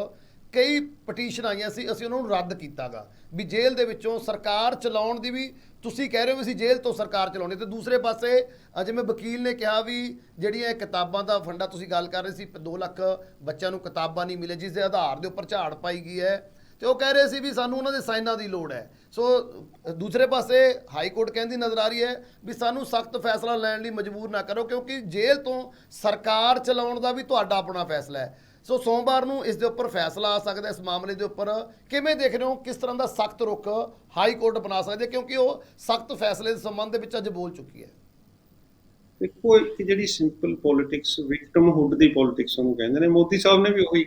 ਕਈ ਪਟੀਸ਼ਨ ਆਈਆਂ ਸੀ ਅਸੀਂ ਉਹਨਾਂ ਨੂੰ ਰੱਦ ਕੀਤਾਗਾ। ਵੀ ਜੇਲ੍ਹ ਦੇ ਵਿੱਚੋਂ ਸਰਕਾਰ ਚਲਾਉਣ ਦੀ ਵੀ ਤੁਸੀਂ ਕਹਿ ਰਹੇ ਹੋ ਵੀ ਅਸੀਂ ਜੇਲ੍ਹ ਤੋਂ ਸਰਕਾਰ ਚਲਾਉਣੀ ਤੇ ਦੂਸਰੇ ਪਾਸੇ ਅ, ਜਿਵੇਂ ਵਕੀਲ ਨੇ ਕਿਹਾ ਵੀ ਜਿਹੜੀਆਂ ਇਹ ਕਿਤਾਬਾਂ ਦਾ ਫੰਡਾ ਤੁਸੀਂ ਗੱਲ ਕਰ ਰਹੇ ਸੀ 2 ਲੱਖ ਬੱਚਿਆਂ ਨੂੰ ਕਿਤਾਬਾਂ ਨਹੀਂ ਮਿਲੇ ਜਿਸ ਦੇ ਆਧਾਰ ਦੇ ਉੱਪਰ ਝਾੜ ਪਾਈ ਗਈ ਹੈ। ਤੇ ਉਹ ਕਹਿ ਰਹੇ ਸੀ ਵੀ ਸਾਨੂੰ ਉਹਨਾਂ ਦੇ ਸਾਈਨਾਂ ਦੀ ਲੋੜ ਹੈ। ਸੋ ਦੂਸਰੇ ਪਾਸੇ ਹਾਈ ਕੋਰਟ ਕਹਿੰਦੀ ਨਜ਼ਰ ਆ ਰਹੀ ਹੈ ਵੀ ਸਾਨੂੰ ਸਖਤ ਫੈਸਲਾ ਲੈਣ ਲਈ ਮਜਬੂਰ ਨਾ ਕਰੋ ਕਿਉਂਕਿ ਜੇਲ੍ਹ ਤੋਂ ਸਰਕਾਰ ਚਲਾਉਣ ਦਾ ਵੀ ਤੁਹਾਡਾ ਆਪਣਾ ਫੈਸਲਾ ਹੈ। ਸੋ ਸੋਮਵਾਰ ਨੂੰ ਇਸ ਦੇ ਉੱਪਰ ਫੈਸਲਾ ਆ ਸਕਦਾ, ਇਸ ਮਾਮਲੇ ਦੇ ਉੱਪਰ। ਕਿਵੇਂ ਦੇਖ ਰਹੇ ਹੋ? ਕਿਸ ਤਰ੍ਹਾਂ ਦਾ ਸਖਤ ਰੁਖ ਹਾਈ ਕੋਰਟ ਬਣਾ ਸਕਦੀ ਹੈ? ਕਿਉਂਕਿ ਉਹ ਸਖਤ ਫੈਸਲੇ ਦੇ ਸੰਬੰਧ ਦੇ ਵਿੱਚ ਅੱਜ ਬੋਲ ਚੁੱਕੀ ਹੈ। ਦੇਖੋ, ਇੱਕ ਜਿਹੜੀ ਸਿੰਪਲ ਪੋਲਿਟਿਕਸ ਵਿਕਟਮਹੁੱਡ ਦੀ ਪੋਲਿਟਿਕਸ ਉਹਨੂੰ ਕਹਿੰਦੇ ਨੇ। ਮੋਦੀ ਸਾਹਿਬ ਨੇ ਵੀ ਉਹੀ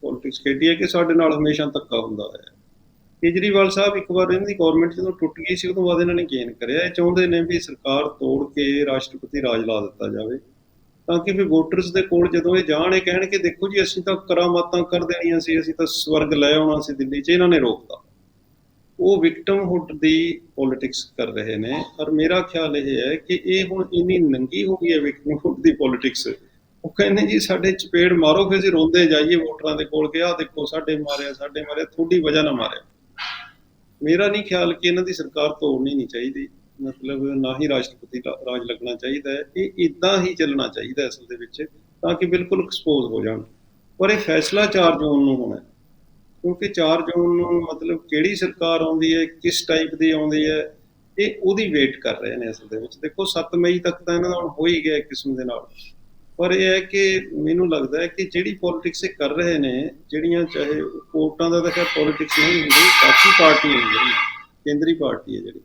ਪੋਲਿਟਿਕਸ ਖੇਡੀ ਹੈ ਕਿ ਸਾਡੇ ਨਾਲ ਹਮੇਸ਼ਾ ਧੱਕਾ ਹੁੰਦਾ ਹੈ। ਕੇਜਰੀਵਾਲ ਸਾਹਿਬ ਇੱਕ ਵਾਰ ਇਹਨਾਂ ਦੀ ਗਵਰਨਮੈਂਟ ਜਦੋਂ ਟੁੱਟ ਗਈ ਸੀ, ਉਦੋਂ ਬਾਅਦ ਇਹਨਾਂ ਨੇ ਗੇਨ ਕਰਿਆ। ਇਹ ਚਾਹੁੰਦੇ ਨੇ ਵੀ ਸਰਕਾਰ ਤੋੜ ਕੇ ਰਾਸ਼ਟਰਪਤੀ ਰਾਜ ਲਾ ਦਿੱਤਾ ਜਾਵੇ। ਤਾਂ ਕਿ ਵੀ ਵੋਟਰਸ ਦੇ ਕੋਲ ਜਦੋਂ ਇਹ ਜਾਣ, ਇਹ ਕਹਿਣ ਕਿ ਦੇਖੋ ਜੀ, ਅਸੀਂ ਤਾਂ ਕਰਾਮਾਤਾਂ ਕਰ ਦੇਣੀਆਂ ਸੀ, ਅਸੀਂ ਤਾਂ ਸਵਰਗ ਲੈ ਆਉਣਾ ਸੀ ਦਿੱਲੀ 'ਚ, ਇਹਨਾਂ ਨੇ ਰੋਕਤਾ। ਉਹ ਵਿਕਟਮਹੁੱਡ ਦੀ ਪੋਲਿਟਿਕਸ ਕਰ ਰਹੇ ਨੇ ਔਰ ਮੇਰਾ ਖਿਆਲ ਇਹ ਹੈ ਕਿ ਇਹ ਹੁਣ ਇੰਨੀ ਨੰਗੀ ਹੋ ਗਈ ਹੈ ਵਿਕਟਮਹੁੱਡ ਦੀ ਪੋਲਿਟਿਕਸ। ਉਹ ਕਹਿੰਦੇ ਜੀ, ਸਾਡੇ ਚਪੇੜ ਮਾਰੋ ਫਿਰ ਅਸੀਂ ਰੋਂਦੇ ਜਾਈਏ ਵੋਟਰਾਂ ਦੇ ਕੋਲ ਕਿ ਆਹ ਦੇਖੋ, ਸਾਡੇ ਮਾਰਿਆ ਸਾਡੇ ਮਾਰਿਆ, ਤੁਹਾਡੀ ਵਜ੍ਹਾ ਨਾਲ ਮਾਰਿਆ। ਮੇਰਾ ਨਹੀਂ ਖਿਆਲ ਕਿ ਇਹਨਾਂ ਦੀ ਸਰਕਾਰ ਤੋੜਨੀ ਨਹੀਂ ਚਾਹੀਦੀ। ਮਤਲਬ ਨਾ ਹੀ ਰਾਸ਼ਟਰਪਤੀ ਰਾਜ ਲੱਗਣਾ ਚਾਹੀਦਾ ਹੈ, ਇਹ ਇਦਾਂ ਹੀ ਚੱਲਣਾ ਚਾਹੀਦਾ ਅਸਲ ਦੇ ਵਿੱਚ, ਤਾਂ ਕਿ ਬਿਲਕੁਲ ਐਕਸਪੋਜ਼ ਹੋ ਜਾਣ। ਪਰ ਇਹ ਫੈਸਲਾ 4 ਜੂਨ ਨੂੰ ਹੋਣਾ ਕਿਉਂਕਿ 4 ਜੂਨ ਨੂੰ ਮਤਲਬ ਕਿਹੜੀ ਸਰਕਾਰ ਆਉਂਦੀ ਹੈ, ਕਿਸ ਟਾਈਪ ਦੀ ਆਉਂਦੀ ਹੈ, ਇਹ ਉਹਦੀ ਵੇਟ ਕਰ ਰਹੇ ਨੇ ਅਸਲ ਦੇ ਵਿੱਚ। ਦੇਖੋ 7 ਮਈ ਤੱਕ ਤਾਂ ਇਹਨਾਂ ਦਾ ਹੁਣ ਹੋ ਹੀ ਗਿਆ ਕਿਸਮ ਦੇ ਨਾਲ। ਪਰ ਇਹ ਹੈ ਕਿ ਮੈਨੂੰ ਲੱਗਦਾ ਹੈ ਕਿ ਜਿਹੜੀ ਪੋਲਿਟਿਕਸ ਇਹ ਕਰ ਰਹੇ ਨੇ, ਜਿਹੜੀਆਂ ਚਾਹੇ ਕੋਰਟਾਂ ਦਾ ਤਾਂ ਖੈਰ ਪੋਲਿਟਿਕਸ ਨਹੀਂ ਹੁੰਦੀ, ਬਾਕੀ ਪਾਰਟੀਆਂ ਨੇ ਜਿਹੜੀਆਂ ਕੇਂਦਰੀ ਪਾਰਟੀ ਹੈ ਜਿਹੜੀ।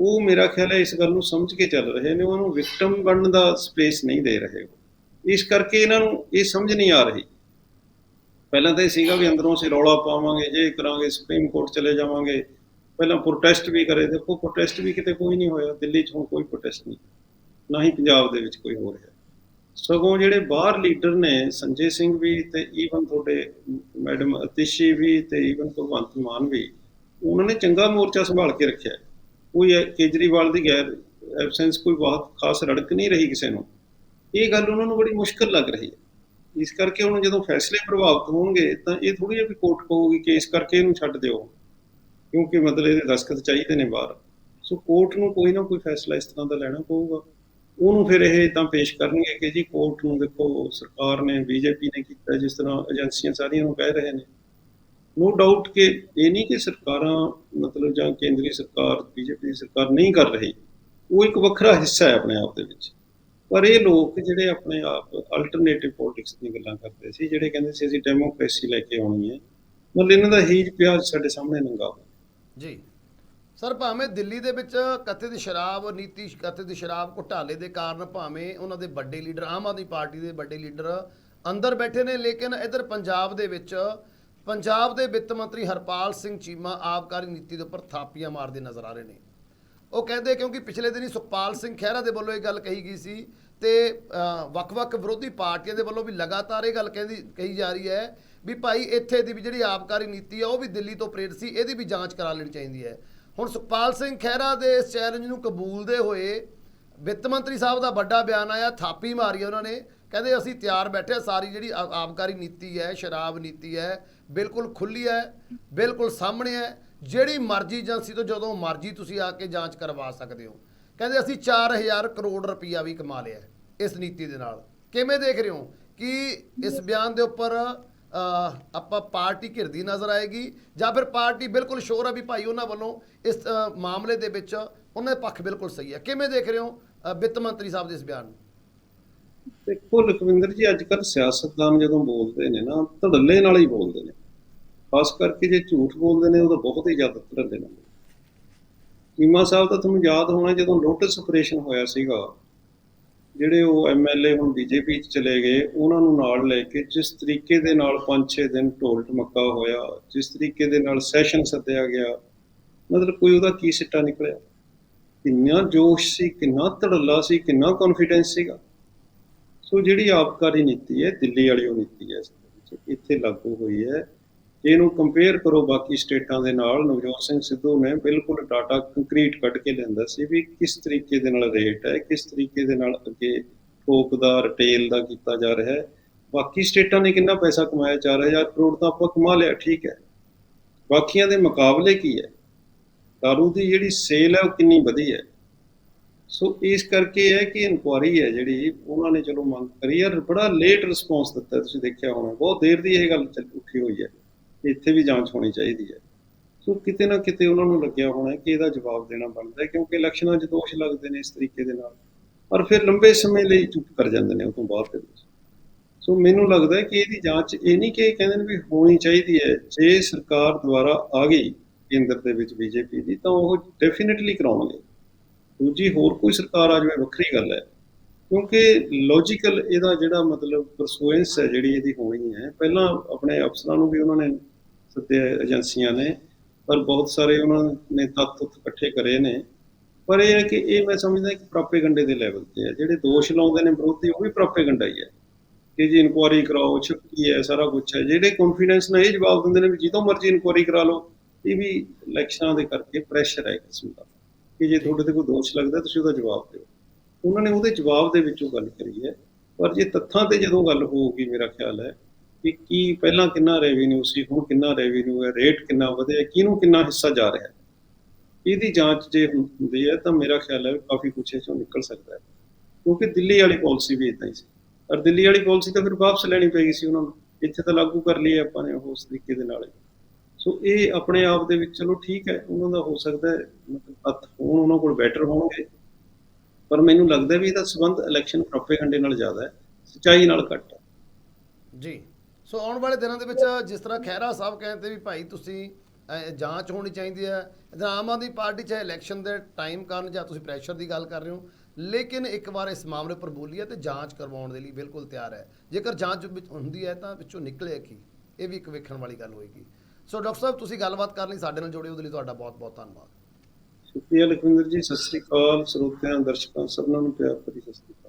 ਉਹ ਮੇਰਾ ਖਿਆਲ ਹੈ ਇਸ ਗੱਲ ਨੂੰ ਸਮਝ ਕੇ ਚੱਲ ਰਹੇ ਨੇ, ਉਹਨੂੰ ਵਿਕਟਮ ਬਣਨ ਦਾ ਸਪੇਸ ਨਹੀਂ ਦੇ ਰਹੇ। ਇਸ ਕਰਕੇ ਇਹਨਾਂ ਨੂੰ ਇਹ ਸਮਝ ਨਹੀਂ ਆ ਰਹੀ। ਪਹਿਲਾਂ ਤਾਂ ਇਹ ਸੀਗਾ ਵੀ ਅੰਦਰੋਂ ਅਸੀਂ ਰੌਲਾ ਪਾਵਾਂਗੇ ਜੇ ਕਰਾਂਗੇ, ਸੁਪਰੀਮ ਕੋਰਟ ਚਲੇ ਜਾਵਾਂਗੇ। ਪਹਿਲਾਂ ਪ੍ਰੋਟੈਸਟ ਵੀ ਕਰੇ, ਦੇਖੋ ਪ੍ਰੋਟੈਸਟ ਵੀ ਕਿਤੇ ਕੋਈ ਨਹੀਂ ਹੋਇਆ, ਦਿੱਲੀ 'ਚ ਹੁਣ ਕੋਈ ਪ੍ਰੋਟੈਸਟ ਨਹੀਂ। ਨਾ ਹੀ ਪੰਜਾਬ ਦੇ ਵਿੱਚ ਕੋਈ ਹੋ ਰਿਹਾ। ਸਗੋਂ ਜਿਹੜੇ ਬਾਹਰ ਲੀਡਰ ਨੇ, ਸੰਜੇ ਸਿੰਘ ਵੀ ਤੇ ਈਵਨ ਤੁਹਾਡੇ ਮੈਡਮ ਅਤਿਸ਼ੀ ਵੀ ਤੇ ਈਵਨ ਭਗਵੰਤ ਮਾਨ ਵੀ, ਉਹਨਾਂ ਨੇ ਚੰਗਾ ਮੋਰਚਾ ਸੰਭਾਲ ਕੇ ਰੱਖਿਆ। ਹੈ। ਕੋਈ ਕੇਜਰੀਵਾਲ ਦੀ ਗੈਰ ਐਬਸੈਂਸ ਕੋਈ ਬਹੁਤ ਖਾਸ ਰੜਕ ਨਹੀਂ ਰਹੀ ਕਿਸੇ ਨੂੰ। ਇਹ ਗੱਲ ਉਹਨਾਂ ਨੂੰ ਬੜੀ ਮੁਸ਼ਕਲ ਲੱਗ ਰਹੀ ਹੈ। ਇਸ ਕਰਕੇ ਹੁਣ ਜਦੋਂ ਫੈਸਲੇ ਪ੍ਰਭਾਵਿਤ ਹੋਣਗੇ, ਤਾਂ ਇਹ ਥੋੜੀ ਜਿਹੀ ਵੀ ਕੋਰਟ ਕਹੂਗੀ ਕਿ ਇਸ ਕਰਕੇ ਇਹਨੂੰ ਛੱਡ ਦਿਓ। ਕਿਉਂਕਿ ਮਤਲਬ ਇਹਦੇ ਦਸਖਤ ਚਾਹੀਦੇ ਨੇ ਬਾਹਰ। ਸੋ ਕੋਰਟ ਨੂੰ ਕੋਈ ਨਾ ਕੋਈ ਫੈਸਲਾ ਇਸ ਤਰ੍ਹਾਂ ਦਾ ਲੈਣਾ ਪਊਗਾ। ਉਹਨੂੰ ਫਿਰ ਇਹ ਤਾਂ ਪੇਸ਼ ਕਰਨਗੇ ਕਿ ਜੀ ਕੋਰਟ ਨੂੰ ਦੇਖੋ, ਸਰਕਾਰ ਨੇ, ਬੀਜੇਪੀ ਨੇ ਕੀਤਾ, ਜਿਸ ਤਰ੍ਹਾਂ ਏਜੰਸੀਆਂ ਸਾਰੀਆਂ ਨੂੰ ਕਹਿ ਰਹੇ ਨੇ। ਨੋ ਡਾਊਟ ਕਿ ਇਹ ਨਹੀਂ ਕਿ ਸਰਕਾਰਾਂ, ਮਤਲਬ ਜਾਂ ਕੇਂਦਰੀ ਸਰਕਾਰ, ਬੀਜੇਪੀ ਦੀ ਸਰਕਾਰ ਨਹੀਂ ਕਰ ਰਹੀ, ਉਹ ਇੱਕ ਵੱਖਰਾ ਹਿੱਸਾ ਹੈ ਆਪਣੇ ਆਪ ਦੇ ਵਿੱਚ। ਪਰ ਇਹ ਲੋਕ ਜਿਹੜੇ ਆਪਣੇ ਆਪ ਅਲਟਰਨੇਟਿਵ ਪੋਲਿਟਿਕਸ ਦੀਆਂ ਗੱਲਾਂ ਕਰਦੇ ਸੀ, ਜਿਹੜੇ ਕਹਿੰਦੇ ਸੀ ਅਸੀਂ ਡੈਮੋਕ੍ਰੇਸੀ ਲੈ ਕੇ ਆਉਣੀ ਹੈ, ਮਤਲਬ ਇਹਨਾਂ ਦਾ ਹੀਜ ਪਿਆਜ਼ ਸਾਡੇ ਸਾਹਮਣੇ ਨੰਗਾ ਹੋਇਆ ਜੀ। ਸਰ, ਭਾਵੇਂ ਦਿੱਲੀ ਦੇ ਵਿੱਚ ਕਥਿਤ ਸ਼ਰਾਬ ਨੀਤੀ, ਕਥਿਤ ਸ਼ਰਾਬ ਘੁਟਾਲੇ ਦੇ ਕਾਰਨ ਭਾਵੇਂ ਉਹਨਾਂ ਦੇ ਵੱਡੇ ਲੀਡਰ, ਆਮ ਆਦਮੀ ਪਾਰਟੀ ਦੇ ਵੱਡੇ ਲੀਡਰ ਅੰਦਰ ਬੈਠੇ ਨੇ, ਲੇਕਿਨ ਇਧਰ ਪੰਜਾਬ ਦੇ ਵਿੱਚ ਪੰਜਾਬ ਦੇ ਵਿੱਤ ਮੰਤਰੀ ਹਰਪਾਲ ਸਿੰਘ ਚੀਮਾ ਆਬਕਾਰੀ ਨੀਤੀ ਦੇ ਉੱਪਰ ਥਾਪੀਆਂ ਮਾਰਦੇ ਨਜ਼ਰ ਆ ਰਹੇ ਨੇ। ਉਹ ਕਹਿੰਦੇ ਕਿਉਂਕਿ ਪਿਛਲੇ ਦਿਨੀ ਸੁਖਪਾਲ ਸਿੰਘ ਖਹਿਰਾ ਦੇ ਵੱਲੋਂ ਇਹ ਗੱਲ ਕਹੀ ਗਈ ਸੀ ਤੇ ਵੱਖ-ਵੱਖ ਵਿਰੋਧੀ ਪਾਰਟੀਆਂ ਦੇ ਵੱਲੋਂ ਵੀ ਲਗਾਤਾਰ ਇਹ ਗੱਲ ਕਹਿੰਦੀ ਕਹੀ ਜਾ ਰਹੀ ਹੈ ਵੀ ਭਾਈ ਇੱਥੇ ਦੀ ਵੀ ਜਿਹੜੀ ਆਬਕਾਰੀ ਨੀਤੀ ਆ ਉਹ ਵੀ ਦਿੱਲੀ ਤੋਂ ਪ੍ਰੇਰਿਤ ਸੀ ਇਹਦੀ ਵੀ ਜਾਂਚ ਕਰਾ ਲੈਣੀ ਚਾਹੀਦੀ ਹੈ। ਹੁਣ ਸੁਖਪਾਲ ਸਿੰਘ ਖਹਿਰਾ ਦੇ ਇਸ ਚੈਲੰਜ ਨੂੰ ਕਬੂਲਦੇ ਹੋਏ ਵਿੱਤ ਮੰਤਰੀ ਸਾਹਿਬ ਦਾ ਵੱਡਾ ਬਿਆਨ ਆਇਆ ਥਾਪੀ ਮਾਰੀ ਉਹਨਾਂ ਨੇ। ਕਹਿੰਦੇ ਅਸੀਂ ਤਿਆਰ ਬੈਠੇ ਹਾਂ, ਸਾਰੀ ਜਿਹੜੀ ਆ- ਆਬਕਾਰੀ ਨੀਤੀ ਹੈ ਸ਼ਰਾਬ ਨੀਤੀ ਹੈ ਬਿਲਕੁਲ ਖੁੱਲੀ ਹੈ, ਬਿਲਕੁਲ ਸਾਹਮਣੇ ਹੈ। ਜਿਹੜੀ ਮਰਜ਼ੀ ਏਜੰਸੀ ਤੋਂ ਜਦੋਂ ਮਰਜ਼ੀ ਤੁਸੀਂ ਆ ਕੇ ਜਾਂਚ ਕਰਵਾ ਸਕਦੇ ਹੋ। ਕਹਿੰਦੇ ਅਸੀਂ 4000 ਕਰੋੜ ਰੁਪਈਆ ਵੀ ਕਮਾ ਲਿਆ ਇਸ ਨੀਤੀ ਦੇ ਨਾਲ। ਕਿਵੇਂ ਦੇਖ ਰਹੇ ਹੋ ਕਿ ਇਸ ਬਿਆਨ ਦੇ ਉੱਪਰ ਆਪਾਂ ਪਾਰਟੀ ਘਿਰਦੀ ਨਜ਼ਰ ਆਏਗੀ ਜਾਂ ਫਿਰ ਪਾਰਟੀ ਬਿਲਕੁਲ ਸ਼ੋਰ ਹੈ ਵੀ ਭਾਈ ਉਹਨਾਂ ਵੱਲੋਂ ਇਸ ਮਾਮਲੇ ਦੇ ਵਿੱਚ ਉਹਨਾਂ ਦੇ ਪੱਖ ਬਿਲਕੁਲ ਸਹੀ ਹੈ। ਕਿਵੇਂ ਦੇਖ ਰਹੇ ਹੋ ਵਿੱਤ ਮੰਤਰੀ ਸਾਹਿਬ ਦੇ ਇਸ ਬਿਆਨ ਨੂੰ? ਦੇਖੋ, ਲਖਵਿੰਦਰ ਜੀ, ਅੱਜ ਕੱਲ੍ਹ ਸਿਆਸਤਦਾਨ ਜਦੋਂ ਬੋਲਦੇ ਨੇ ਨਾ, ਧੜੱਲੇ ਨਾਲ ਹੀ ਬੋਲਦੇ ਨੇ। ਖਾਸ ਕਰਕੇ ਜੇ ਝੂਠ ਬੋਲਦੇ ਨੇ, ਉਹ ਤਾਂ ਬਹੁਤ ਹੀ ਜ਼ਿਆਦਾ ਧੜੱਲੇ ਨਾਲ ਚੀਮਾ ਸਾਹਿਬ ਦਾ ਤੁਹਾਨੂੰ ਯਾਦ ਹੋਣਾ, ਜਦੋਂ ਲੋਟਸ ਆਪਰੇਸ਼ਨ ਹੋਇਆ ਸੀਗਾ, ਜਿਹੜੇ ਉਹ ਐਮਐਲਏ ਹੁਣ ਬੀਜੇਪੀ ਚ ਚਲੇ ਗਏ, ਉਹਨਾਂ ਨੂੰ ਨਾਲ ਲੈ ਕੇ ਜਿਸ ਤਰੀਕੇ ਦੇ ਨਾਲ 5-6 ਦਿਨ ਢੋਲ ਟਮੱਕਾ ਹੋਇਆ, ਜਿਸ ਤਰੀਕੇ ਦੇ ਨਾਲ ਸੈਸ਼ਨ ਸੱਦਿਆ ਗਿਆ, ਮਤਲਬ ਕੋਈ ਉਹਦਾ ਕੀ ਸਿੱਟਾ ਨਿਕਲਿਆ? ਕਿੰਨਾ ਜੋਸ਼ ਸੀ, ਕਿੰਨਾ ਧੜੱਲਾ ਸੀ, ਕਿੰਨਾ ਕੌਨਫੀਡੈਂਸ ਸੀਗਾ। ਸੋ ਜਿਹੜੀ ਆਬਕਾਰੀ ਨੀਤੀ ਹੈ, ਦਿੱਲੀ ਵਾਲੀ ਉਹ ਨੀਤੀ ਹੈ, ਇਸ ਇੱਥੇ ਲਾਗੂ ਹੋਈ ਹੈ। ਇਹਨੂੰ ਕੰਪੇਅਰ ਕਰੋ ਬਾਕੀ ਸਟੇਟਾਂ ਦੇ ਨਾਲ, ਨਵਜੋਤ ਸਿੰਘ ਸਿੱਧੂ ਨੇ ਬਿਲਕੁਲ ਡਾਟਾ ਕੰਕਰੀਟ ਕੱਢ ਕੇ ਲਿਆਂਦਾ ਸੀ ਵੀ ਕਿਸ ਤਰੀਕੇ ਦੇ ਨਾਲ ਰੇਟ ਹੈ, ਕਿਸ ਤਰੀਕੇ ਦੇ ਨਾਲ ਅੱਗੇ ਥੋਕ ਦਾ ਰਿਟੇਲ ਦਾ ਕੀਤਾ ਜਾ ਰਿਹਾ ਹੈ। ਬਾਕੀ ਸਟੇਟਾਂ ਨੇ ਕਿੰਨਾ ਪੈਸਾ ਕਮਾਇਆ? 4000 ਕਰੋੜ ਤਾਂ ਆਪਾਂ ਕਮਾ ਲਿਆ, ਠੀਕ ਹੈ। ਬਾਕੀਆਂ ਦੇ ਮੁਕਾਬਲੇ ਕੀ ਹੈ? ਦਾਰੂ ਦੀ ਜਿਹੜੀ ਸੇਲ ਹੈ ਉਹ ਕਿੰਨੀ ਵਧੀ ਹੈ? ਸੋ ਇਸ ਕਰਕੇ ਇਹ ਹੈ ਕਿ ਇਨਕੁਆਰੀ ਹੈ ਜਿਹੜੀ, ਉਹਨਾਂ ਨੇ ਚਲੋ ਮੰਗ ਕਰੀ ਹੈ। ਬੜਾ ਲੇਟ ਰਿਸਪੌਂਸ ਦਿੱਤਾ, ਤੁਸੀਂ ਦੇਖਿਆ ਹੋਣਾ, ਬਹੁਤ ਦੇਰ ਦੀ ਇਹ ਗੱਲ ਚੱਲ ਉੱਠੀ ਹੋਈ ਹੈ। ਇੱਥੇ ਵੀ ਜਾਂਚ ਹੋਣੀ ਚਾਹੀਦੀ ਹੈ। ਸੋ ਕਿਤੇ ਨਾ ਕਿਤੇ ਉਹਨਾਂ ਨੂੰ ਲੱਗਿਆ ਹੋਣਾ ਕਿ ਇਹਦਾ ਜਵਾਬ ਦੇਣਾ ਬਣਦਾ ਕਿਉਂਕਿ ਇਲੈਕਸ਼ਨਾਂ 'ਚ ਦੋਸ਼ ਲੱਗਦੇ ਨੇ ਇਸ ਤਰੀਕੇ ਦੇ ਨਾਲ। ਪਰ ਫਿਰ ਲੰਬੇ ਸਮੇਂ ਲਈ ਚੁੱਪ ਕਰ ਜਾਂਦੇ ਨੇ, ਉਹ ਤੋਂ ਬਾਅਦ ਦੇ ਵਿੱਚ ਸੋ ਮੈਨੂੰ ਲੱਗਦਾ ਹੈ ਕਿ ਇਹਦੀ ਜਾਂਚ ਇਹ ਨਹੀਂ ਕਿ ਕਹਿੰਦੇ ਨੇ ਵੀ ਹੋਣੀ ਚਾਹੀਦੀ ਹੈ, ਜੇ ਸਰਕਾਰ ਦੁਆਰਾ ਆ ਗਈ ਕੇਂਦਰ ਦੇ ਵਿੱਚ ਬੀਜੇਪੀ ਦੀ, ਤਾਂ ਉਹ ਡੈਫੀਨਿਟਲੀ ਕਰਾਉਣਗੇ। ਦੂਜੀ ਹੋਰ ਕੋਈ ਸਰਕਾਰ ਆ ਜਾਵੇ, ਵੱਖਰੀ ਗੱਲ ਹੈ। ਕਿਉਂਕਿ ਲੌਜੀਕਲ ਇਹਦਾ ਜਿਹੜਾ ਮਤਲਬ ਪਰਸੂਐਂਸ ਹੈ, ਜਿਹੜੀ ਇਹਦੀ ਹੋਣੀ ਹੈ, ਪਹਿਲਾਂ ਆਪਣੇ ਅਫਸਰਾਂ ਨੂੰ ਵੀ ਉਹਨਾਂ ਨੇ ਸੱਦੇ ਏਜੰਸੀਆਂ ਨੇ, ਪਰ ਬਹੁਤ ਸਾਰੇ ਉਹਨਾਂ ਨੇ ਤੱਤ ਤੁੱਤ ਇਕੱਠੇ ਕਰੇ ਨੇ। ਪਰ ਇਹ ਹੈ ਕਿ ਇਹ ਮੈਂ ਸਮਝਦਾ ਕਿ ਪ੍ਰਾਪੇਗੰਡੇ ਦੇ ਲੈਵਲ ਤੇ ਹੈ। ਜਿਹੜੇ ਦੋਸ਼ ਲਾਉਂਦੇ ਨੇ ਵਿਰੋਧੀ, ਉਹ ਵੀ ਪ੍ਰਾਪੇਗੰਡਾ ਹੀ ਹੈ। ਕਿ ਜੀ ਇਨਕੁਆਰੀ ਕਰਾਓ, ਛੁੱਟੀ ਹੈ, ਸਾਰਾ ਕੁਝ ਹੈ। ਜਿਹੜੇ ਕੌਨਫੀਡੈਂਸ ਨਾਲ ਇਹ ਜਵਾਬ ਦਿੰਦੇ ਨੇ ਵੀ ਜਦੋਂ ਮਰਜ਼ੀ ਇਨਕੁਆਰੀ ਕਰਾ ਲਓ। ਇਹ ਵੀ ਇਲੈਕਸ਼ਨਾਂ ਦੇ ਕਰਕੇ ਪ੍ਰੈਸ਼ਰ ਹੈ ਕਿਸਮ ਦਾ। ਕਿ ਜੇ ਤੁਹਾਡੇ ਤੇ ਕੋਈ ਦੋਸ਼ ਲੱਗਦਾ, ਤੁਸੀਂ ਉਹਦਾ ਜਵਾਬ ਦਿਓ। ਉਹਨਾਂ ਨੇ ਉਹਦੇ ਜਵਾਬ ਦੇ ਵਿੱਚੋਂ ਗੱਲ ਕਰੀ ਹੈ। ਪਰ ਜੇ ਤੱਥਾਂ ਤੇ ਜਦੋਂ ਗੱਲ ਹੋਊਗੀ, ਮੇਰਾ ਖਿਆਲ ਹੈ ਕਿ ਕੀ ਪਹਿਲਾਂ ਕਿੰਨਾ ਰੈਵਨਿਊ ਸੀ, ਹੁਣ ਕਿੰਨਾ ਰੈਵਨਿਊ ਹੈ ਰੇਟ ਕਿੰਨਾ ਵਧਿਆ ਕਿਹਨੂੰ ਕਿੰਨਾ ਹਿੱਸਾ ਜਾ ਰਿਹਾ ਹੈ? ਇਹਦੀ ਜਾਂਚ ਜੇ ਹੁੰਦੀ ਹੈ ਤਾਂ ਮੇਰਾ ਖਿਆਲ ਹੈ ਕਾਫੀ ਕੁਛ ਇਸ ਚੋਂ ਨਿਕਲ ਸਕਦਾ ਹੈ। ਕਿਉਂਕਿ ਦਿੱਲੀ ਵਾਲੀ ਪਾਲਿਸੀ ਵੀ ਇਦਾਂ ਹੀ ਸੀ। ਪਰ ਦਿੱਲੀ ਵਾਲੀ ਪਾਲਿਸੀ ਤਾਂ ਫਿਰ ਵਾਪਸ ਲੈਣੀ ਪੈਗੀ ਸੀ ਉਹਨਾਂ ਨੂੰ। ਇੱਥੇ ਤਾਂ ਲਾਗੂ ਕਰ ਲਈ ਆਪਾਂ ਨੇ ਉਸ ਤਰੀਕੇ ਦੇ ਨਾਲ। ਸੋ ਇਹ ਆਪਣੇ ਆਪ ਦੇ ਵਿੱਚ ਚਲੋ ਠੀਕ ਹੈ, ਉਹਨਾਂ ਦਾ ਹੋ ਸਕਦਾ ਮਤਲਬ ਹੱਥ ਹੋਣ, ਉਹਨਾਂ ਕੋਲ ਬੈਟਰ ਹੋਣਗੇ। ਪਰ ਮੈਨੂੰ ਲੱਗਦਾ ਵੀ ਇਹਦਾ ਸੰਬੰਧ ਇਲੈਕਸ਼ਨ ਪ੍ਰੋਪੇਗੰਡੇ ਨਾਲ ਜ਼ਿਆਦਾ ਹੈ, ਸੱਚਾਈ ਨਾਲ ਘੱਟ ਹੈ। ਜੀ। ਸੋ ਆਉਣ ਵਾਲੇ ਦਿਨਾਂ ਦੇ ਵਿੱਚ ਜਿਸ ਤਰ੍ਹਾਂ ਖਹਿਰਾ ਸਾਹਿਬ ਕਹਿੰਦੇ ਵੀ ਭਾਈ ਤੁਸੀਂ ਜਾਂਚ ਹੋਣੀ ਚਾਹੀਦੀ ਹੈ ਇਧਰ ਆਮ ਆਦਮੀ ਪਾਰਟੀ ਚਾਹੇ ਇਲੈਕਸ਼ਨ ਦੇ ਟਾਈਮ ਕਾਰਨ ਜਾਂ ਤੁਸੀਂ ਪ੍ਰੈਸ਼ਰ ਦੀ ਗੱਲ ਕਰ ਰਹੇ ਹੋ, ਲੇਕਿਨ ਇੱਕ ਵਾਰ ਇਸ ਮਾਮਲੇ ਉੱਪਰ ਬੋਲੀ ਹੈ ਤੇ ਜਾਂਚ ਕਰਵਾਉਣ ਦੇ ਲਈ ਬਿਲਕੁਲ ਤਿਆਰ ਹੈ। ਜੇਕਰ ਜਾਂਚ ਵਿੱਚ ਹੁੰਦੀ ਹੈ ਤਾਂ ਵਿੱਚੋਂ ਨਿਕਲੇ ਕੀ? ਇਹ ਵੀ ਇੱਕ ਵੇਖਣ ਵਾਲੀ ਗੱਲ ਹੋਏਗੀ। ਸੋ ਡਾਕਟਰ ਸਾਹਿਬ, ਤੁਸੀਂ ਗੱਲਬਾਤ ਕਰਨ ਲਈ, ਸਾਡੇ ਨਾਲ ਜੁੜੇ ਉਹਦੇ ਲਈ ਤੁਹਾਡਾ ਬਹੁਤ ਬਹੁਤ ਧੰਨਵਾਦ। ਸ਼ੁਕਰੀਆ ਲਖਵਿੰਦਰ ਜੀ, ਸਤਿ ਸ੍ਰੀ ਅਕਾਲ ਸਰੋਤਿਆਂ, ਦਰਸ਼ਕਾਂ, ਸਭਨਾਂ ਨੂੰ ਪਿਆਰ ਭਰੀ ਸਤਿ ਸ੍ਰੀ ਅਕਾਲ।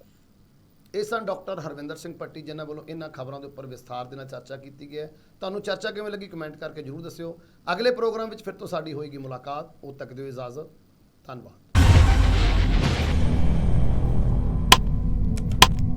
ਇਹ ਸਨ ਡਾਕਟਰ ਹਰਵਿੰਦਰ ਸਿੰਘ ਪੱਟੀ ਜਿਨ੍ਹਾਂ ਵੱਲੋਂ ਇਹਨਾਂ ਖਬਰਾਂ ਦੇ ਉੱਪਰ ਵਿਸਥਾਰ ਦੇ ਨਾਲ ਚਰਚਾ ਕੀਤੀ ਗਈ ਹੈ, ਤੁਹਾਨੂੰ ਚਰਚਾ ਕਿਵੇਂ ਲੱਗੀ ਕਮੈਂਟ ਕਰਕੇ ਜਰੂਰ ਦੱਸਿਓ। ਅਗਲੇ ਪ੍ਰੋਗਰਾਮ ਵਿੱਚ ਫਿਰ ਤੋਂ ਸਾਡੀ ਹੋਏਗੀ ਮੁਲਾਕਾਤ। ਉਹ ਤੱਕ ਦਿਓ ਇਜਾਜ਼ਤ। ਧੰਨਵਾਦ।